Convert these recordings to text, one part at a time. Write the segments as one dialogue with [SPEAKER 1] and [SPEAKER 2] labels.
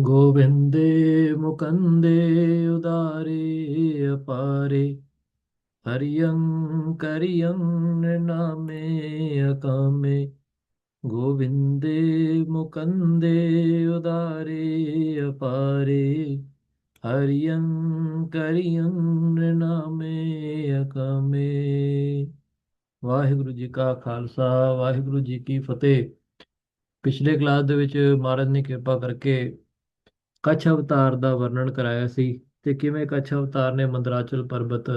[SPEAKER 1] ਗੋਬਿੰਦੇ ਮੁਕੰਦੇ ਉਦਾਰੇ ਅਪਾਰੇ, ਹਰਿਯੰ ਕਰਿਯੰ ਨਾਮੇ ਅਕਾਮੇ, ਗੋਬਿੰਦੇ ਮੁਕੰਦੇ ਉਦਾਰੇ ਅਪਾਰੇ, ਹਰਿਯੰ ਕਰਿਯੰ ਨਾਮੇ ਅਕਾਮੇ। ਵਾਹਿਗੁਰੂ ਜੀ ਕਾ ਖਾਲਸਾ, ਵਾਹਿਗੁਰੂ ਜੀ ਕੀ ਫਤਿਹ। ਪਿਛਲੇ ਕਲਾਸ ਦੇ ਵਿੱਚ ਮਹਾਰਾਜ ਨੇ ਕਿਰਪਾ ਕਰਕੇ ਕੱਛ ਅਵਤਾਰ ਦਾ ਵਰਣਨ ਕਰਾਇਆ ਸੀ ਤੇ ਕਿਵੇਂ ਕੱਛ ਅਵਤਾਰ ਨੇ ਮੰਦਰਾਚਲ ਪਰਬਤ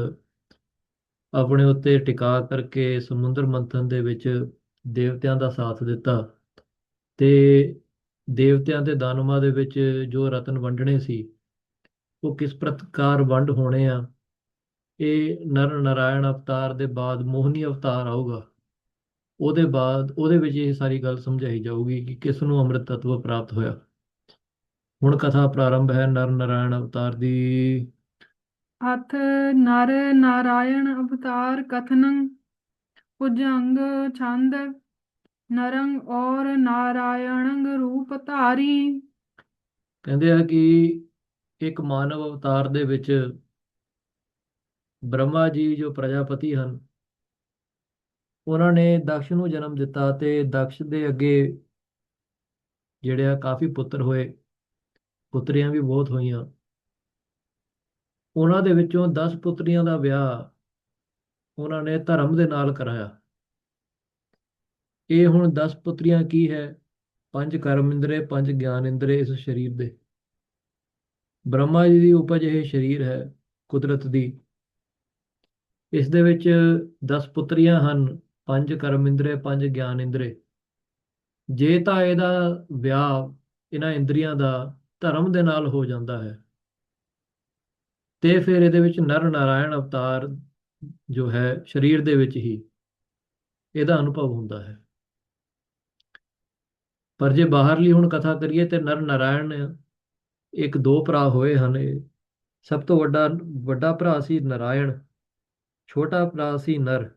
[SPEAKER 1] ਆਪਣੇ ਉੱਤੇ ਟਿਕਾ ਕਰਕੇ ਸਮੁੰਦਰ ਮੰਥਨ ਦੇ ਵਿੱਚ ਦੇਵਤਿਆਂ ਦਾ ਸਾਥ ਦਿੱਤਾ ਤੇ ਦੇਵਤਿਆਂ ਤੇ ਦਾਨਵਾਂ ਦੇ ਵਿੱਚ ਜੋ ਰਤਨ ਵੰਡਣੇ ਸੀ, ਉਹ ਕਿਸ ਪ੍ਰਕਾਰ ਵੰਡ ਹੋਣੇ ਆ? ਇਹ ਨਰ ਨਾਰਾਇਣ ਅਵਤਾਰ ਦੇ ਬਾਅਦ ਮੋਹਨੀ ਅਵਤਾਰ ਆਊਗਾ। ਉਹਦੇ ਬਾਅਦ, ਉਹਦੇ ਵਿੱਚ ਇਹ ਸਾਰੀ ਗੱਲ ਸਮਝਾਈ ਜਾਊਗੀ ਕਿ ਕਿਸ ਨੂੰ ਅੰਮ੍ਰਿਤ ਤत्व ਪ੍ਰਾਪਤ ਹੋਇਆ। ਹੁਣ ਕਥਾ ਪ੍ਰਾਰੰਭ ਹੈ ਨਰ ਨਾਰਾਇਣ ਅਵਤਾਰ ਦੀ।
[SPEAKER 2] ਅਥ ਨਰ ਨਾਰਾਇਣ ਅਵਤਾਰ ਕਥਨੰ ਭੁਜੰਗ ਛੰਦ ਨਰੰ ਔਰ ਨਾਰਾਇਣੰ ਰੂਪ ਧਾਰੀ।
[SPEAKER 1] ਕਹਿੰਦੇ ਆ ਕਿ ਇੱਕ ਮਾਨਵ ਅਵਤਾਰ ਦੇ ਵਿੱਚ ਬ੍ਰਹਮਾ ਜੀ ਜੋ ਪ੍ਰਜਾਪਤੀ ਹਨ ਉਹਨਾਂ ਨੇ ਦਕਸ਼ ਨੂੰ ਜਨਮ ਦਿੱਤਾ ਤੇ ਦਕਸ਼ ਦੇ ਅੱਗੇ ਜਿਹੜੇ ਆ ਕਾਫੀ ਪੁੱਤਰ ਹੋਏ। ਪੁੱਤਰੀਆਂ ਵੀ ਬਹੁਤ ਹੋਈਆਂ। ਉਹਨਾਂ ਦੇ ਵਿੱਚੋਂ 10 ਪੁੱਤਰੀਆਂ ਦਾ ਵਿਆਹ ਉਹਨਾਂ ਨੇ ਧਰਮ ਦੇ ਨਾਲ ਕਰਾਇਆ। ਇਹ ਹੁਣ 10 ਪੁੱਤਰੀਆਂ ਕੀ ਹੈ? ਪੰਜ ਕਰਮ ਇੰਦਰੇ ਪੰਜ ਗਿਆਨ ਇੰਦਰੇ ਇਸ ਸਰੀਰ ਦੇ। ਬ੍ਰਹਮਾ ਜੀ ਦੀ ਉਪਜ ਇਹ ਸਰੀਰ ਹੈ, ਕੁਦਰਤ ਦੀ। ਇਸ ਦੇ ਵਿੱਚ 10 ਪੁੱਤਰੀਆਂ ਹਨ, ਪੰਜ ਕਰਮ ਇੰਦਰੇ ਪੰਜ ਗਿਆਨ ਇੰਦਰੇ ਜੇ ਤਾਂ ਇਹਦਾ ਵਿਆਹ ਇਹਨਾਂ ਇੰਦਰੀਆਂ ਦਾ ਧਰਮ ਦੇ ਨਾਲ ਹੋ ਜਾਂਦਾ ਹੈ। ਤੇ ਫਿਰ ਇਹਦੇ ਵਿੱਚ ਨਰ ਨਾਰਾਇਣ ਅਵਤਾਰ ਜੋ ਹੈ, ਸਰੀਰ ਦੇ ਵਿੱਚ ਹੀ ਇਹਦਾ ਅਨੁਭਵ ਹੁੰਦਾ ਹੈ। ਪਰ ਜੇ ਬਾਹਰਲੀ ਹੁਣ ਕਥਾ ਕਰੀਏ ਤੇ ਨਰ ਨਾਰਾਇਣ ਇੱਕ ਦੋ ਭਰਾ ਹੋਏ ਹਨ। ਇਹ ਸਭ ਤੋਂ ਵੱਡਾ ਵੱਡਾ ਭਰਾ ਸੀ ਨਾਰਾਇਣ, ਛੋਟਾ ਭਰਾ ਸੀ ਨਰ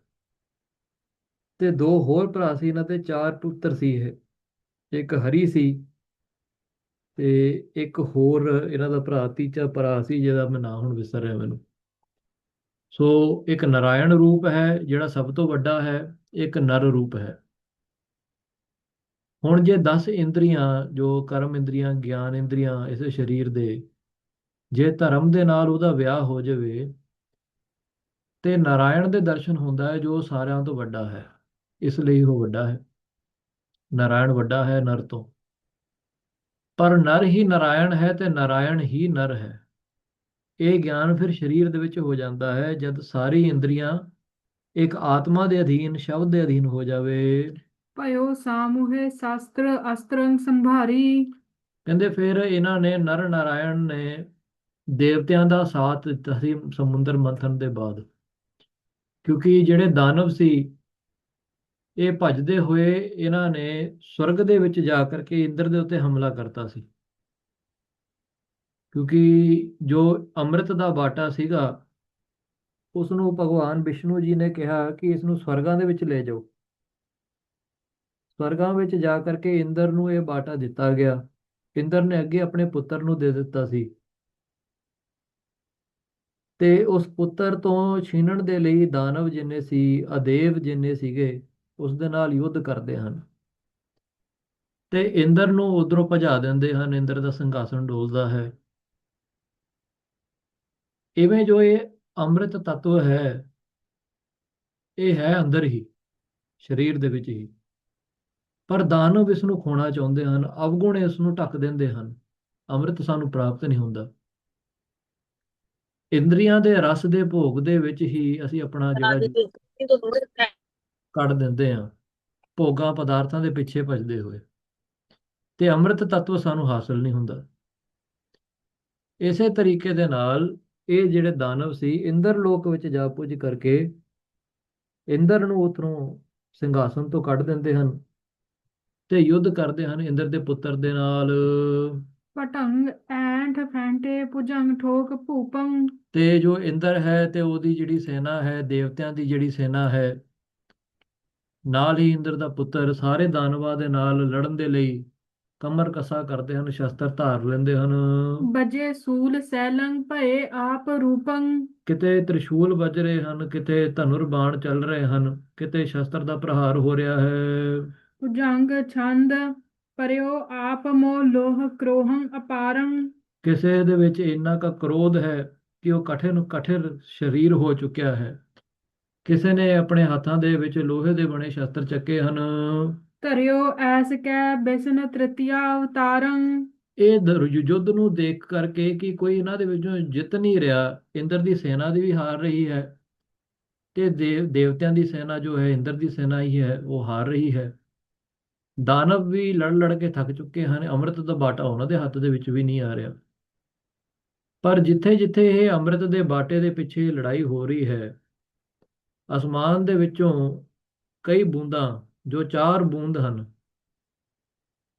[SPEAKER 1] ਤੇ ਦੋ ਹੋਰ ਭਰਾ ਸੀ ਇਹਨਾਂ ਤੇ ਚਾਰ ਪੁੱਤਰ ਸੀ ਇਹ। ਇੱਕ ਹਰੀ ਸੀ ਤੇ ਇੱਕ ਹੋਰ ਇਹਨਾਂ ਦਾ ਭਰਾ, ਤੀਜਾ ਭਰਾ ਸੀ ਜਿਹਦਾ ਮੈਂ ਨਾਂ ਹੁਣ ਵਿਸਰ ਰਿਹਾ ਮੈਨੂੰ। ਸੋ ਇੱਕ ਨਾਰਾਇਣ ਰੂਪ ਹੈ, ਜਿਹੜਾ ਸਭ ਤੋਂ ਵੱਡਾ ਹੈ, ਇੱਕ ਨਰ ਰੂਪ ਹੈ। ਹੁਣ ਜੇ 10 ਇੰਦਰੀਆਂ, ਜੋ ਕਰਮ ਇੰਦਰੀਆਂ, ਗਿਆਨ ਇੰਦਰੀਆਂ ਇਸ ਸਰੀਰ ਦੇ, ਜੇ ਧਰਮ ਦੇ ਨਾਲ ਉਹਦਾ ਵਿਆਹ ਹੋ ਜਾਵੇ, ਤੇ ਨਾਰਾਇਣ ਦੇ ਦਰਸ਼ਨ ਹੁੰਦਾ ਹੈ ਜੋ ਸਾਰਿਆਂ ਤੋਂ ਵੱਡਾ ਹੈ। ਇਸ ਲਈ ਉਹ ਵੱਡਾ ਹੈ। ਨਾਰਾਇਣ ਵੱਡਾ ਹੈ ਨਰ ਤੋਂ। ਪਰ ਨਰ ਹੀ ਨਾਰਾਇਣ ਹੈ ਤੇ ਨਾਰਾਇਣ ਹੀ ਨਰ ਹੈ। ਇਹ ਗਿਆਨ ਫਿਰ ਸਰੀਰ ਦੇ ਵਿੱਚ ਹੋ ਜਾਂਦਾ ਹੈ ਜਦ ਸਾਰੀ ਇੰਦਰੀਆਂ ਇੱਕ ਆਤਮਾ ਦੇ ਅਧੀਨ ਸ਼ਬਦ ਦੇ ਅਧੀਨ ਹੋ ਜਾਵੇ।
[SPEAKER 2] ਭਇਓ ਸਾਮੂਹੇ ਸ਼ਾਸਤਰ ਅਸਤਰੰ ਸੰਭਾਰੀ।
[SPEAKER 1] ਕਹਿੰਦੇ ਫਿਰ ਇਹਨਾਂ ਨੇ ਨਰ ਨਾਰਾਇਣ ਨੇ ਦੇਵਤਿਆਂ ਦਾ ਸਾਥ ਦਿੱਤਾ ਸੀ ਸਮੁੰਦਰ ਮੰਥਨ ਦੇ ਬਾਅਦ। ਕਿਉਂਕਿ ਜਿਹੜੇ ਦਾਨਵ ਸੀ ਇਹ ਭੱਜਦੇ ਹੋਏ ਇਹਨਾਂ ਨੇ ਸਵਰਗ ਦੇ ਵਿੱਚ ਜਾ ਕਰਕੇ ਇੰਦਰ ਦੇ ਉੱਤੇ ਹਮਲਾ ਕਰਤਾ ਸੀ। ਕਿਉਂਕਿ ਜੋ ਅੰਮ੍ਰਿਤ ਦਾ ਬਾਟਾ ਸੀਗਾ ਉਸ ਨੂੰ ਭਗਵਾਨ ਵਿਸ਼ਨੂੰ ਜੀ ਨੇ ਕਿਹਾ ਕਿ ਇਸ ਨੂੰ ਸਵਰਗਾਂ ਦੇ ਵਿੱਚ ਲੈ ਜਾਓ। ਸਵਰਗਾਂ ਵਿੱਚ ਜਾ ਕਰਕੇ ਇੰਦਰ ਨੂੰ ਇਹ ਬਾਟਾ ਦਿੱਤਾ ਗਿਆ। ਇੰਦਰ ਨੇ ਅੱਗੇ ਆਪਣੇ ਪੁੱਤਰ ਨੂੰ ਦੇ ਦਿੱਤਾ ਸੀ। ਤੇ ਉਸ ਪੁੱਤਰ ਤੋਂ ਛੀਨਣ ਦੇ ਲਈ ਦਾਨਵ ਜਿੰਨੇ ਸੀ, ਅਦੇਵ ਜਿੰਨੇ ਸੀਗੇ ਉਸ ਦੇ ਨਾਲ ਯੁੱਧ ਕਰਦੇ ਹਨ। ਤੇ ਇੰਦਰ ਨੂੰ ਉਧਰੋਂ ਭਜਾ ਦਿੰਦੇ ਹਨ। ਇੰਦਰ ਦਾ ਸਿੰਘਾਸਨ ਡੋਲਦਾ ਹੈ। ਇਵੇਂ ਜੋ ਇਹ ਅੰਮ੍ਰਿਤ ਤत्व ਹੈ, ਇਹ ਹੈ ਅੰਦਰ ਹੀ, ਸਰੀਰ ਦੇ ਵਿੱਚ ਹੀ। ਪਰ ਦਾਨਵ ਇਸ ਨੂੰ ਖੋਣਾ ਚਾਹੁੰਦੇ ਹਨ। ਅਵਗੁਣ ਇਸ ਨੂੰ ਢੱਕ ਦਿੰਦੇ ਹਨ। ਅੰਮ੍ਰਿਤ ਸਾਨੂੰ ਪ੍ਰਾਪਤ ਨਹੀਂ ਹੁੰਦਾ। ਇੰਦਰੀਆਂ ਦੇ ਰਸ ਦੇ ਭੋਗ ਦੇ ਵਿੱਚ ਹੀ ਅਸੀਂ ਆਪਣਾ ਜਿਹੜਾ ਕੱਢ ਦਿੰਦੇ ਆ ਭੋਗਾਂ ਪਦਾਰਥਾਂ ਦੇ ਪਿੱਛੇ ਭੱਜਦੇ ਹੋਏ। ਤੇ ਅੰਮ੍ਰਿਤ ਤत्व ਸਾਨੂੰ ਹਾਸਲ ਨਹੀਂ ਹੁੰਦਾ। ਇਸੇ ਤਰੀਕੇ ਦੇ ਨਾਲ ਇਹ ਜਿਹੜੇ ਦਾਨਵ ਸੀ ਇੰਦਰ ਲੋਕ ਵਿੱਚ ਜਾ ਪੁੱਜ ਕਰਕੇ ਇੰਦਰ ਨੂੰ ਉਤਰੋਂ ਸਿੰਘਾਸਨ ਤੋਂ ਕੱਢ ਦਿੰਦੇ ਹਨ ਤੇ ਯੁੱਧ ਕਰਦੇ ਹਨ ਇੰਦਰ ਦੇ ਪੁੱਤਰ ਦੇ ਨਾਲ।
[SPEAKER 2] ਪਟੰਗ ਐਂਠ ਫੈਂਟੇ ਭੁਜੰਗ ਠੋਕ ਭੂਪੰ
[SPEAKER 1] ਤੇ ਜੋ ਇੰਦਰ ਹੈ ਤੇ ਉਹਦੀ ਜਿਹੜੀ ਸੈਨਾ ਹੈ ਦੇਵਤਿਆਂ ਦੀ ਜਿਹੜੀ ਸੈਨਾ ਹੈ ਨਾਲ ਹੀ ਇੰਦਰ ਦਾ ਪੁੱਤਰ ਸਾਰੇ ਦਾਨਵਾਂ ਦੇ ਨਾਲ ਲੜਨ ਦੇ ਲਈ ਕਮਰ ਕਸਾ ਕਰਦੇ ਹਨ ਸ਼ਸਤਰ ਧਾਰ ਲੈਂਦੇ ਹਨ।
[SPEAKER 2] ਬਜੇ ਸੂਲ ਸੈਲੰਗ ਭਏ ਆਪ ਰੂਪੰ।
[SPEAKER 1] ਕਿਤੇ ਤ੍ਰਿਸ਼ੂਲ ਵੱਜ ਰਹੇ ਹਨ ਕਿਤੇ ਧਨੁਰ ਬਾਣ ਚੱਲ ਰਹੇ ਹਨ ਕਿਤੇ ਸ਼ਸਤਰ ਦਾ ਪ੍ਰਹਾਰ ਹੋ ਰਿਹਾ ਹੈ।
[SPEAKER 2] ਭੁਜੰਗ ਛੰਦ ਪਰਿਓ ਆਪ ਮੋ ਲੋਹ ਕ੍ਰੋਹੰ ਅਪਾਰੰ।
[SPEAKER 1] ਕਿਸੇ ਦੇ ਵਿੱਚ ਇੰਨਾ ਕੁ ਕ੍ਰੋਧ ਹੈ ਕਿ ਉਹ ਕਠਿਨ ਕਠਿਰ ਸਰੀਰ ਹੋ ਚੁੱਕਿਆ ਹੈ। ਕਿਸੇ ਨੇ ਆਪਣੇ ਹੱਥਾਂ ਦੇ ਵਿੱਚ ਲੋਹੇ ਦੇ ਬਣੇ ਸ਼ਸਤਰ ਚੱਕੇ ਹਨ।
[SPEAKER 2] ਧਰਿਓ ਐਸ ਕੈ ਬਿਸਨ ਤ੍ਰਿਤੀਆ ਅਵਤਾਰੰ
[SPEAKER 1] ਇਹ ਦਰ- ਯੁੱਧ ਨੂੰ ਦੇਖ ਕਰਕੇ ਕਿ ਕੋਈ ਇਹਨਾਂ ਦੇ ਵਿੱਚੋਂ ਜਿੱਤ ਨਹੀਂ ਰਿਹਾ। ਇੰਦਰ ਦੀ ਸੈਨਾ ਦੀ ਵੀ ਹਾਰ ਰਹੀ ਹੈ ਤੇ ਦੇਵ ਦੇਵਤਿਆਂ ਦੀ ਸੈਨਾ ਜੋ ਹੈ ਇੰਦਰ ਦੀ ਸੈਨਾ ਹੀ ਹੈ ਉਹ ਹਾਰ ਰਹੀ ਹੈ। ਦਾਨਵ ਵੀ ਲੜ ਲੜ ਕੇ ਥੱਕ ਚੁੱਕੇ ਹਨ। ਅੰਮ੍ਰਿਤ ਦਾ ਬਾਟਾ ਉਹਨਾਂ ਦੇ ਹੱਥ ਦੇ ਵਿੱਚ ਵੀ ਨਹੀਂ ਆ ਰਿਹਾ। ਪਰ ਜਿੱਥੇ ਜਿੱਥੇ ਇਹ ਅੰਮ੍ਰਿਤ ਦੇ ਬਾਟੇ ਦੇ ਪਿੱਛੇ ਲੜਾਈ ਹੋ ਰਹੀ ਹੈ ਅਸਮਾਨ ਦੇ ਵਿੱਚੋਂ ਕਈ ਬੂੰਦਾਂ, ਜੋ ਚਾਰ ਬੂੰਦ ਹਨ,